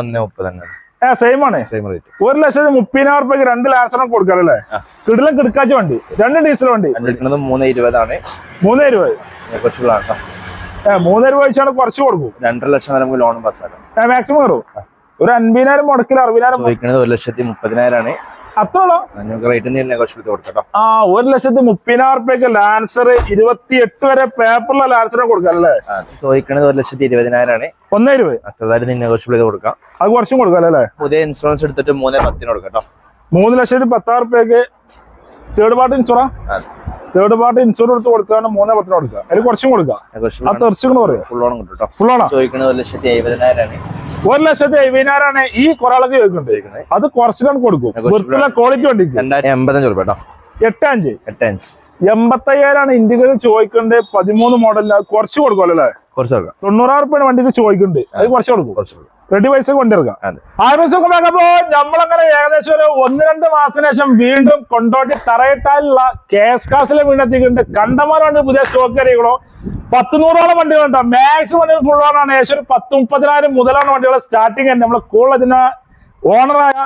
ഒന്നേ മുപ്പത് തന്നെ ഏ സെയിം ആണ്. സെയിം റേറ്റ് ഒരു ലക്ഷത്തി മുപ്പതിനായിരം റുപ്യക്ക് രണ്ട് ലാൻസറിന് കൊടുക്കാറല്ലേ അല്ലേ? കിടിലം കിടക്കാച്ച വണ്ടി. രണ്ട് ഡീസൽ വണ്ടി. മൂന്ന് ഇരുപതാണ്. മൂന്ന് ഇരുപത്. കുറച്ച് മൂന്നേ രൂപ വെച്ചാണ് കുറച്ച് കൊടുക്കും. രണ്ടര ലക്ഷം വരെ നമുക്ക് ലോണും പാസ്സാക്കാം മാക്സിമം കയറും ഒരു അൻപതിനായിരം മുടക്കിൽ അറുപതിനായിരം ചോദിക്കുന്നത് ഒരു ലക്ഷത്തി മുപ്പതിനായിരമാണ്. ആ ഒരു ലക്ഷത്തി മുപ്പതിനായിരം റുപ്യക്ക് ലാൻസർ ഇരുപത്തി എട്ട് വരെ പേപ്പറിലെ ലാൻസറിനെ കൊടുക്കാം അല്ലേ? ആ, ചോദിക്കുന്നത് ഒരു ലക്ഷത്തി ഇരുപതിനായിരമാണ് ഒന്നേ രൂപ ചെറുതായിട്ട് നെഗോഷ്യബിൾ ചെയ്ത് കൊടുക്കാം. അത് കുറച്ചും കൊടുക്കാം അല്ലേ? പുതിയ ഇൻഷുറൻസ് എടുത്തിട്ട് മൂന്നേ പത്തിന് കൊടുക്കാം മൂന്ന് ലക്ഷത്തി പത്തായിരം റുപ്യക്ക് തേർഡ് പാർട്ടി ഇൻഷുറാ തേർഡ് പാർട്ടി ഇൻഷുറൻസ് എടുത്ത് കൊടുത്താണ് മൂന്നേ പത്തിന് കൊടുക്കുക. അതിൽ കുറച്ചും കൊടുക്കാം. ആ നെഗോഷ്യബിൾ തെറിച്ചുകൊണ്ട് പറയാം? ഫുൾ ഓണം കിട്ടും കേട്ടോ ഫുൾ ഓണം ചോദിക്കണത് ഒരു ലക്ഷത്തി എഴുപതിനായിരമാണ് ഒരു ലക്ഷത്തി എഴുപതിനായിരമാണ് ഈ കൊറാളൊക്കെ ചോദിക്കുന്നത് അത് കുറച്ചിട്ടാണ് കൊടുക്കും. വൃത്തിയുള്ള ക്വാളിറ്റി വണ്ടിക്ക് എൺപത്തഞ്ച് രൂപ കേട്ടോ. എട്ട് അഞ്ച് എട്ട് അഞ്ച് എൺപത്തയ്യായിരമാണ് ഇന്ത്യയിൽ ചോദിക്കേണ്ടത് പതിമൂന്ന് മോഡലിൽ കുറച്ച് കൊടുക്കുമല്ലോ അല്ലേ? കുറച്ച് കൊടുക്കാം. തൊണ്ണൂറായിരം റുപ്യാണ് വണ്ടിക്ക് ചോദിക്കുന്നുണ്ട് അത് കുറച്ച് കൊടുക്കും. കുറച്ച് കൊടുക്കാം. റെഡി പൈസ കൊണ്ടിറക്കാം അതെ. ആറ് പൈസ കൊണ്ടാക്കുമ്പോ നമ്മളങ്ങനെ ഏകദേശം ഒരു ഒന്ന് രണ്ട് മാസത്തിന് ശേഷം വീണ്ടും കൊണ്ടോട്ടി തറയിട്ടാലുള്ള കേസ് കാസിലെ വീണ്ടെത്തിക്കുന്നുണ്ട് കണ്ടമാനാണ് പുതിയ സ്റ്റോക്ക് അറിയുള്ളൂ പത്ത് നൂറോളം വണ്ടികളുണ്ട് മാക്സിമം വണ്ടികൾ ഫുൾ ഓൺ ആണ്. ഏകദേശം ഒരു പത്ത് മുപ്പതിനായിരം മുതലാണ് വണ്ടികൾ സ്റ്റാർട്ടിങ് തന്നെ നമ്മൾ കോളേജിന് ഓണറായ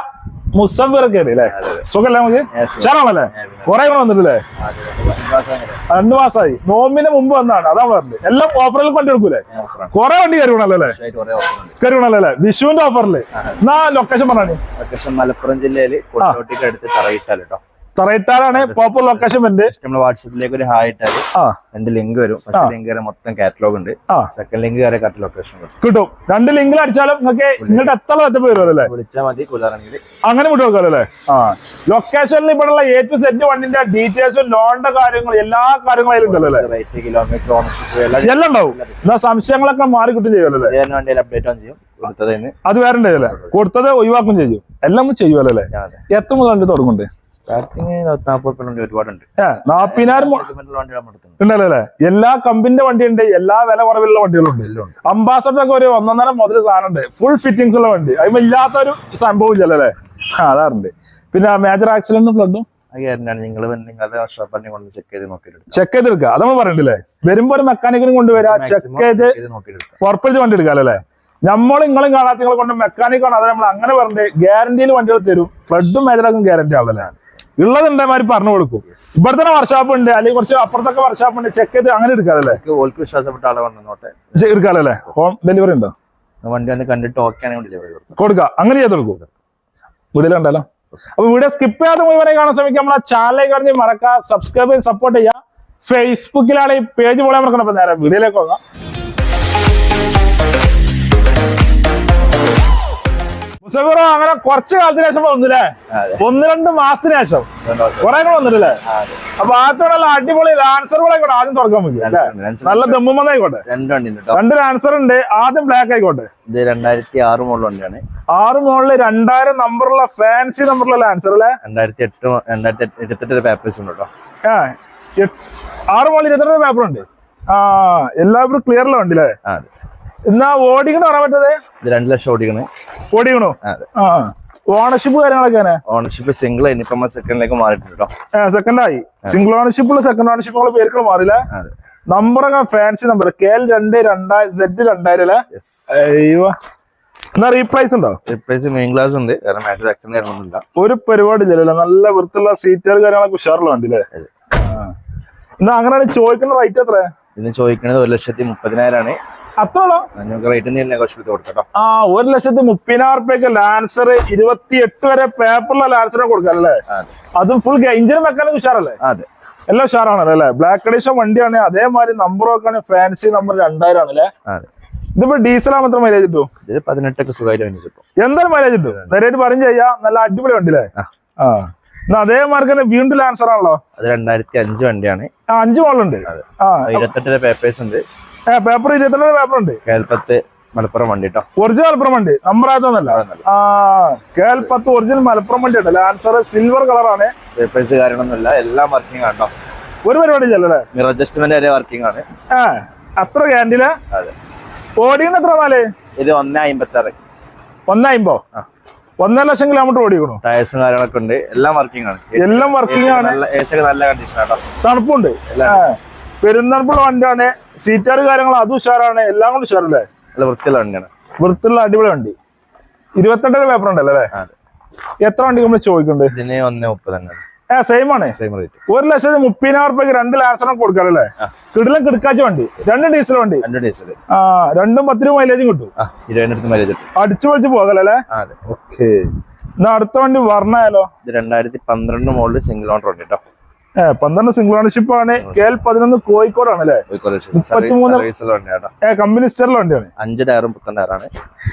മുസഫിറൊക്കെ അല്ലേ സുഖല്ലേ നമുക്ക്. ചേരാണല്ലേ കുറെ കൂടെ വന്നിട്ടില്ലേ. രണ്ട് മാസമായി നോമ്പിന് മുമ്പ് വന്നാണ് അതാ പറഞ്ഞത്. എല്ലാം ഓഫറിൽ വണ്ടി എടുക്കൂലേ? കൊറേ വണ്ടി കരുവണല്ലോ അല്ലേ. കരുവണല്ലോ അല്ലേ വിഷുവിന്റെ ഓഫറിൽ എന്നാ ലൊക്കേഷൻ പറഞ്ഞു ലൊക്കേഷൻ മലപ്പുറം ജില്ലയിൽ കൊണ്ടോട്ടിക്ക് അടുത്ത് തറയിട്ടാൽ കേട്ടോ തറയിട്ടാലാണ് പ്രോപ്പർ ലൊക്കേഷൻ വരുന്നത്. നമ്മുടെ നമ്മൾ വാട്സപ്പിലേക്ക് ഒരു ഹായ് ഇട്ടാൽ രണ്ട് ലിങ്ക് വരും. ഫസ്റ്റ് ലിങ്ക് വരെ മൊത്തം കാറ്റലോഗ് ഉണ്ട്. സെക്കൻഡ് ലിങ്ക് വരെ കറക്റ്റ് ലൊക്കേഷൻ കിട്ടും. രണ്ട് ലിങ്കിൽ അടിച്ചാലും നിങ്ങൾക്ക് ഇങ്ങോട്ട് എത്ര എത്തപ്പ് വരുമല്ലേ വിളിച്ചാൽ മതി കൂടുതലാണെങ്കിൽ അങ്ങനെ വിട്ടു നോക്കാമല്ലേ ആ. ലൊക്കേഷനിൽ ഇവിടെയുള്ള എ ടു സെറ്റ് വണ്ടിന്റെ ഡീറ്റെയിൽസും ലോണിന്റെ കാര്യങ്ങളും എല്ലാ കാര്യങ്ങളും അതിലുണ്ടല്ലോ റേറ്റ് കിലോമീറ്റർ ഓണർഷിപ്പ് എല്ലാം എല്ലാം ഉണ്ടാവും. എന്നാ സംശയങ്ങളൊക്കെ മാറി കിട്ടും ചെയ്യുമല്ലോ വണ്ടിയിൽ അപ്ഡേറ്റ് ചെയ്യും. അത് വേറെ ഉണ്ടല്ലേ കൊടുത്തത് ഒഴിവാക്കും ചെയ്യും. എല്ലാം ചെയ്യുമല്ലോ അല്ലേ? എത്ര മുതൽ വണ്ടി ഉണ്ടല്ലോ? എല്ലാ കമ്പിന്റെ വണ്ടിയുണ്ട് എല്ലാ വില കുറവിലുള്ള വണ്ടികളുണ്ട്. അംബാസഡർ ഒക്കെ ഒരു ഒന്നൊന്നര മുതൽ സാധനം ഉണ്ട് ഫുൾ ഫിറ്റിംഗ്സ് ഉള്ള വണ്ടി. അതിന് ഇല്ലാത്തൊരു സംഭവം ഇല്ലല്ലേ അല്ലേ? ആ അതാറുണ്ട്. പിന്നെ മേജർ ആക്സിഡന്റും ഫ്ലഡും നിങ്ങൾ ചെക്ക് ചെയ്ത് എടുക്കുക ചെക്ക് ചെയ്തെടുക്കുക അത് നമ്മൾ പറയണ്ടല്ലേ? വരുമ്പോ ഒരു മെക്കാനിക്കിനും കൊണ്ടുവരാ ചെക്ക് ചെയ്ത് ഉറപ്പിച്ച് വണ്ടി എടുക്കാം അല്ലേ? നമ്മൾ നിങ്ങളും കാണാത്ത നിങ്ങളെ കൊണ്ട് മെക്കാനിക്കാണ് അത് നമ്മൾ അങ്ങനെ പറഞ്ഞത് ഗ്യാരണ്ടിയിൽ വണ്ടികൾ തരും. ഫ്ലഡും മേജറാക്കും ഗ്യാരണ്ടി ആണല്ലേ ഉള്ളതുണ്ട് മാതിരി പറഞ്ഞു കൊടുക്കും. ഇവിടെ തന്നെ വർഷാപ്പ് ഉണ്ട് അല്ലെങ്കിൽ കുറച്ച് അപ്പുറത്തൊക്കെ വർഷാപ്പ് ഉണ്ട് ചെക്ക് ചെയ്ത് അങ്ങനെ എടുക്കാതല്ലേ ഓൾക്ക് വിശ്വാസപ്പെട്ട ആളെ വന്നോട്ടെ എടുക്കാമല്ലേ ഹോം ഡെലിവറി ഉണ്ടോ? വണ്ടി വന്ന് കണ്ടിട്ട് ഓക്കെ ആണെങ്കിൽ ഡെലിവറി കൊടുക്കും. അങ്ങനെ ചെയ്ത് കൊടുക്കും. വീട്ടിലുണ്ടല്ലോ അപ്പൊ വീഡിയോ സ്കിപ്പ് ചെയ്യാതെ മുഴുവനെ കാണാൻ ശ്രമിക്കുക നമ്മളെ ചാനലിൽ പറഞ്ഞ് മറക്കുക സബ്സ്ക്രൈബ് ചെയ്ത് സപ്പോർട്ട് ചെയ്യുക. ഫേസ്ബുക്കിലാണ് ഈ പേജ് പോലെ മറക്കണം അപ്പൊ നേരെ വീഡിയോയിലേക്ക് പോകാം. മുസഫിറോ അങ്ങനെ കുറച്ച് കാലത്തിന് ശേഷം വന്നില്ലേ? ഒന്ന് രണ്ട് മാസത്തിന് ശേഷം. കുറെ കൂടെ വന്നിട്ടില്ലേ. അപ്പൊ ആദ്യത്തോടെ അടിപൊളി ലാൻസറുകളായിക്കോട്ടെ ആദ്യം തുറക്കാൻ പറ്റും നല്ല ദമ്മുമെന്നായിക്കോട്ടെ രണ്ട് രണ്ട് ലാൻസർ ഉണ്ട് ആദ്യം ബ്ലാക്ക് ആയിക്കോട്ടെ. ഇത് രണ്ടായിരത്തി ആറ് മോളിൽ വണ്ടിയാണ്. ആറ് മോളിൽ രണ്ടായിരം നമ്പറുള്ള ഫാൻസി നമ്പറുള്ള ലാൻസർ അല്ലേ? രണ്ടായിരത്തി എട്ട് രണ്ടായിരത്തി ഇരുപത്തെട്ട് പേപ്പേഴ്സ് ഉണ്ട് കേട്ടോ. ആ ആറ് മോളിൽ ഇരുപത്തെട്ട് പേപ്പർ ഉണ്ട്. ആ എല്ലാവരും ക്ലിയറിലെ വണ്ടി അല്ലേ എന്നാ ഓടിക്കണ പറയാൻ പറ്റത്? രണ്ടു ലക്ഷം ഓടിക്കണേ ഓടിക്കണോ ആ, ഓണർഷിപ്പ് കാര്യങ്ങളൊക്കെ ഓണർഷിപ്പ് സിംഗിൾ ആയി നമ്മൾ സെക്കൻഡിലേക്ക് മാറിയിട്ടുണ്ട് കേട്ടോ സെക്കൻഡ് ആയി. സിംഗിൾ ഓണർഷിപ്പുള്ള സെക്കൻഡ് ഓണർഷിപ്പുള്ള പേരുകൾ മാറില്ല നമ്പറൊക്കെ ഫാൻസി നമ്പർ കെ എൽ രണ്ട് രണ്ടായിരം സെഡ് രണ്ടായിരം അല്ലേ? അയ്യോ. എന്നാ റീപ്രൈസ് ഉണ്ടോ? റീപ്ലേസ് മെയിൻ ക്ലാസ് ഉണ്ട്. കാരണം മാറ്റർ ആക്സിഡന്റ് കാര്യമൊന്നുമില്ല ഒരു പരിപാടി ഇല്ലല്ലോ നല്ല വൃത്തിയുള്ള സീറ്റുകൾ കാര്യങ്ങളൊക്കെ ഉഷാറുള്ള വണ്ടി അല്ലേ അതെ. എന്നാ അങ്ങനെയാണ് ചോദിക്കുന്ന റേറ്റ് എത്ര ഇന്ന് ചോദിക്കുന്നത് ഒരു ലക്ഷത്തി മുപ്പതിനായിരമാണ് ആ ഒരു ലക്ഷത്തി മുപ്പതിനായിരം റുപ്യക്ക് ലാൻസർ ഇരുപത്തി എട്ട് വരെ പേപ്പറിലെ ലാൻസറെ കൊടുക്കാം അല്ലേ? അതും. ഫുൾ എഞ്ചിനും വെക്കാനും ഉഷാറല്ലേ? അതെ. എല്ലാം ഉഷാറാണല്ലോ അല്ലേ? ബ്ലാക്ക് അഡീഷൻ വണ്ടിയാണ്. അതേമാതിരി നമ്പർ നോക്കാണ് ഫാൻസി നമ്പർ രണ്ടായിരം ആണല്ലേ അതെ. ഇതിപ്പോ ഡീസൽ മാത്രം മൈലേജ് കിട്ടും? പതിനെട്ടൊക്കെ സുഖമായിട്ട് എന്തായാലും മൈലേജ് കിട്ടും. നേരിട്ട് പറഞ്ഞു ചെയ്യാം. നല്ല അടിപൊളി വണ്ടിയില്ലേ ആ. എന്നാ അതേമാതിരി തന്നെ വീണ്ടും ലാൻസർ ആണല്ലോ? അത് രണ്ടായിരത്തി അഞ്ച് വണ്ടിയാണ്. അഞ്ച് മോളുണ്ട് അതെ. ഇരുപത്തെട്ടിലെ പേപ്പേഴ്സ് ഉണ്ട്. പേപ്പർ ഇരുപത്തിരണ്ട് പേപ്പർ ഉണ്ട്. കേൽപ്പത്ത് മലപ്പുറം വണ്ടി കേട്ടോ ഒറിജിനൽ മലപ്പുറം വണ്ടി നമ്പർ ആയതൊന്നല്ല ആ കേൽപ്പത്ത് ഒറിജിനൽ മലപ്പുറം വണ്ടി ഉണ്ട് ലാൻസർ സിൽവർ കളറാണ് പേപ്പേഴ്സ് കാര്യങ്ങളൊന്നുമില്ല. എല്ലാം വർക്കിംഗ് ആണ് ഒരു പരിപാടി ഇല്ലല്ലേ മിറർ അഡ്ജസ്റ്റ്മെന്റ് വരെ വർക്കിംഗ് ആണ്. ആ അത്ര ക്യാൻഡില ഓടിക്കണ എത്ര നാല് ഇത് ഒന്നേ അമ്പത്തി ആറ് ഒന്നായിമ്പോ. ഒന്നര ലക്ഷം കിലോമീറ്റർ ഓടിക്കണു? ടയർസും കാര്യങ്ങളൊക്കെ ഉണ്ട്. എല്ലാം വർക്കിംഗ് ആണ്. എല്ലാം വർക്കിംഗ് ആണ്. നല്ല കണ്ടീഷൻ കേട്ടോ. തണുപ്പുണ്ട്. പെരുന്തണുപ്പുള്ള വണ്ടിയാണ്. സീറ്റാറ് കാര്യങ്ങൾ അതും ഉഷാറാണ്. എല്ലാം കൊണ്ട് ഉഷാറല്ലേ? അല്ല വൃത്തിയുള്ള വണ്ടിയാണ്. വൃത്തിയുള്ള അടിപൊളി വണ്ടി. ഇരുപത്തെട്ടര പേപ്പർ ഉണ്ടല്ലോ അല്ലേ? എത്ര വണ്ടി നമ്മൾ ചോദിക്കുന്നുണ്ട്? ഇതിന് ഒന്നേ മുപ്പത് തന്നെ ഏ സെയിം ആണ്. സെയിം റേറ്റ് ഒരു ലക്ഷത്തി മുപ്പതിനായിരം റുപ്യക്ക് രണ്ട് ലാൻസറും കൊടുക്കാറല്ലേ. കിടിലം കിടക്കാച്ച വണ്ടി. രണ്ട് ഡീസൽ വണ്ടി. രണ്ട് ഡീസൽ ആ രണ്ടും പത്ത് രൂപ മൈലേജും കിട്ടും. മൈലേജ് അടിച്ചു പൊളിച്ച് പോകലല്ലേ അതെ. ഓക്കെ എന്നാ അടുത്ത വണ്ടി വർണയാലോ ഇത് രണ്ടായിരത്തി പന്ത്രണ്ട് മോഡൽ സിംഗിൾ ഓണർ ഉണ്ട് കേട്ടോ പന്ത്രണ്ട് സിംഗിൾ ഓണർഷിപ്പ് ആണ്. കെ എൽ പതിനൊന്ന് കോഴിക്കോടാണ് അല്ലേ മുപ്പത്തിമൂന്ന് കമ്പനി സ്റ്ററിലെ വണ്ടിയാണ്. അഞ്ച് ടയറും പുത്തൻ ടയറാണ്.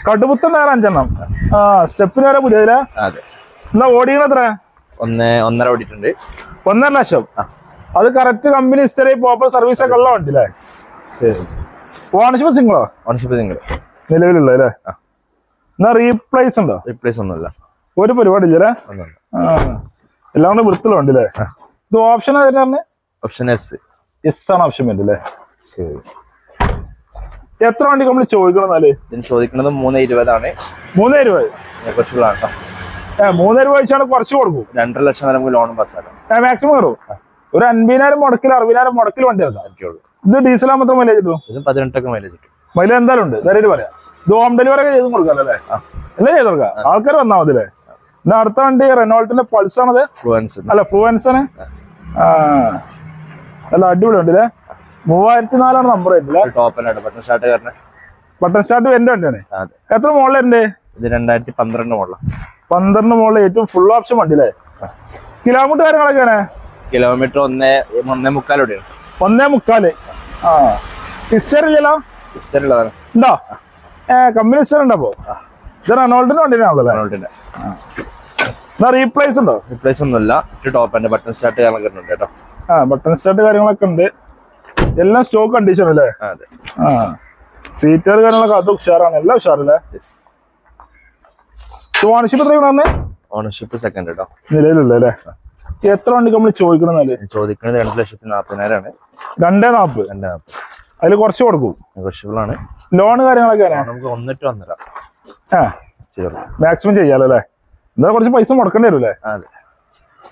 കടുപുത്തൻ നേരം അഞ്ചെണ്ണം. ആ സ്റ്റെപ്പിന് വരെ പുതിയതിലെ എന്നാ ഓടിക്കണ എത്ര? ഒന്ന് ഒന്നര ഓടിയിട്ടുണ്ട്. ഒന്നര ലക്ഷം. അത് correct company history proper service ഒക്കെ ഉള്ള വണ്ടി അല്ലേ ഓണർഷിപ്പ് സിംഗിളോ ഓണർഷിപ്പ് സിംഗിൾ നിലവിലുള്ള അല്ലേ? എന്നാ റീപ്ലേസ് ഉണ്ടോ? റീപ്ലേസ് ഒന്നുമില്ല. ഒരു പരിപാടി ഇല്ലല്ലേ എല്ലാം കൂടെ വൃത്തിയുള്ള വണ്ടി അല്ലേ. ഇത് ഓപ്ഷൻ ആയിരുന്നു പറഞ്ഞേ? ഓപ്ഷൻ എസ് എസ് ആണ് ഓപ്ഷൻ വേണ്ടി അല്ലേ? എത്ര വണ്ടി നമ്മൾ ചോദിക്കണം ഇതിന് ചോദിക്കുന്നത് മൂന്ന് ഇരുപതാണ് മൂന്ന് ഇരുപത്. കുറച്ചുള്ളതാണ് കേട്ടോ മൂന്നേ വെച്ചാണ് കുറച്ച് കൊടുക്കും. രണ്ടര ലക്ഷം വരെ നമുക്ക് ലോണും പാസ്സാക്കാം മാക്സിമം കയറും ഒരു അൻപതിനായിരം മുടക്കിൽ അറുപതിനായിരം മുടക്കിൽ വണ്ടി ഇറക്കാം ഇത് ഡീസൽ മാത്രം മൈലേജ് കിട്ടും? ഇതും പതിനെട്ടൊക്കെ മൈലേജ് കിട്ടും. മൈലേജ് എന്തായാലും ഉണ്ട്. പറയാം. ഇത് ഹോം ഡെലിവറി ഒക്കെ ചെയ്ത് കൊടുക്കാം അല്ലേ. എല്ലാം ചെയ്ത് കൊടുക്കാം? ആൾക്കാർ വന്നാൽ മതി അല്ലേ? അടുത്ത വണ്ടി റെനോൾട്ടിന്റെ പൾസ് ആണത്. ഫ്ലുവൻസ് അല്ല ഫ്ലുവൻസ് ആണ് ആ. നല്ല അടിപൊളി ഉണ്ട് അല്ലേ? മൂവായിരത്തി നാലാണ് number button start button start എന്റെ വണ്ടിയാണ്. എത്ര മോളിലുണ്ട് ഇത് രണ്ടായിരത്തി പന്ത്രണ്ട് മോളിൽ പന്ത്രണ്ട് മോളിൽ ഏറ്റവും ഫുൾ ഓപ്ഷൻ വണ്ടി അല്ലേ? കിലോമീറ്റർ കാര്യങ്ങളൊക്കെയാണ് കിലോമീറ്റർ ഒന്നേ ഒന്നേ മുക്കാലോടെയാണ് ഒന്നേ മുക്കാൽ. ആ. ഇല്ലല്ലോ? ഉണ്ടോ? ഏ കമ്പനി ഹിസ്റ്റർ ഉണ്ടോ അപ്പോ? ഇത് റെനോൾട്ടിന്റെ വണ്ടിയാണല്ലോ റെനോൾട്ടിന്റെ. റീപ്ലേസ് ഉണ്ടോ? റീപ്ലേസ് ഒന്നുമില്ല ടോപ്പ് ആണ് ബട്ടൺ സ്റ്റാർട്ട് കാര്യങ്ങളൊക്കെ ഉണ്ട് കേട്ടോ. ആ ബട്ടൺ സ്റ്റാർട്ട് കാര്യങ്ങളൊക്കെ ഉണ്ട്. എല്ലാം സ്റ്റോക്ക് കണ്ടീഷൻ അല്ലേ? ആ, സീറ്റർ കാര്യങ്ങളൊക്കെ അത് ഉഷാറാണ്. എല്ലാം ഉഷാറല്ലേ? ഓണർഷിപ്പ് എത്രയാണ് ഓണർഷിപ്പ് സെക്കൻഡ് കേട്ടോ. നിലവിലുള്ള എത്ര വണ്ടി നമ്മൾ ചോദിക്കണം എന്നാൽ? ചോദിക്കുന്നത് രണ്ട് ലക്ഷത്തി നാൽപ്പതിനായിരമാണ് രണ്ടേ നാപ്പ് രണ്ടേ നാൽപ്പത് അതിൽ കുറച്ച് കൊടുക്കും. നെഗോഷ്യബിൾ ആണ്. ലോൺ കാര്യങ്ങളൊക്കെ നമുക്ക് ഒന്നിട്ട് ചെയ്തോളൂ മാക്സിമം ചെയ്യാലോ അല്ലേ? എന്താ കുറച്ച് പൈസ മുടക്കേണ്ടി വരും അല്ലേ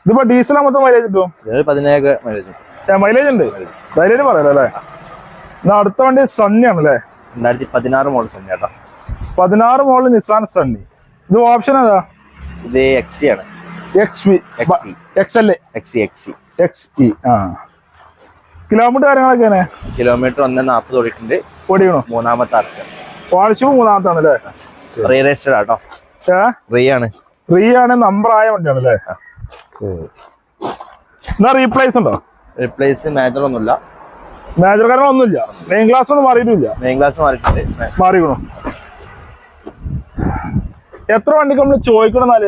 ഇതിപ്പോ ഡീസൽ മൊത്തം മൈലേജ് കിട്ടും? പതിനേഴ് മൈലേജ് മൈലേജ് ഉണ്ട്. മൈലേജ് പറയാലോ അല്ലേ? എന്നാ അടുത്ത വണ്ടി സണ്ണിയാണ് അല്ലേ? രണ്ടായിരത്തി പതിനാറ് മോഡൽ സണ്ണി കേട്ടോ. പതിനാറ് മോഡൽ നിസാൻ സണ്ണി. ഇത് ഓപ്ഷൻ ഏതാ? ഇത് എക്സി ആണ്. X V X L X X X E ആ. കിലോമീറ്റർ കാര്യങ്ങളൊക്കെ കിലോമീറ്റർ ഒന്ന് നാൽപ്പത് ഓടിയിട്ടുണ്ട്. ഓടിക്കണോ? മൂന്നാമത്തെ ആർച്ച വാഴ്ച മൂന്നാമത്താണ് അല്ലേ? റീ രജിസ്റ്റർ ആട്ടോ റീ ആണ്. ഫ്രീ ആണ് നമ്പർ ആയ വണ്ടിയാണ് അല്ലേ? എന്നാ റീപ്ലേസ് ഉണ്ടോ? റീപ്ലേസ് മേജർ ഒന്നുമില്ല. മേജർ ഒന്നുമില്ല. മെയിൻ ക്ലാസ് ഒന്നും മാറിയിട്ടില്ല. മെയിൻ ക്ലാസ് മാറിയിട്ടുണ്ട്. മാറിക്കണോ എത്ര വണ്ടിക്ക് നമ്മൾ ചോദിക്കണം എന്നാൽ?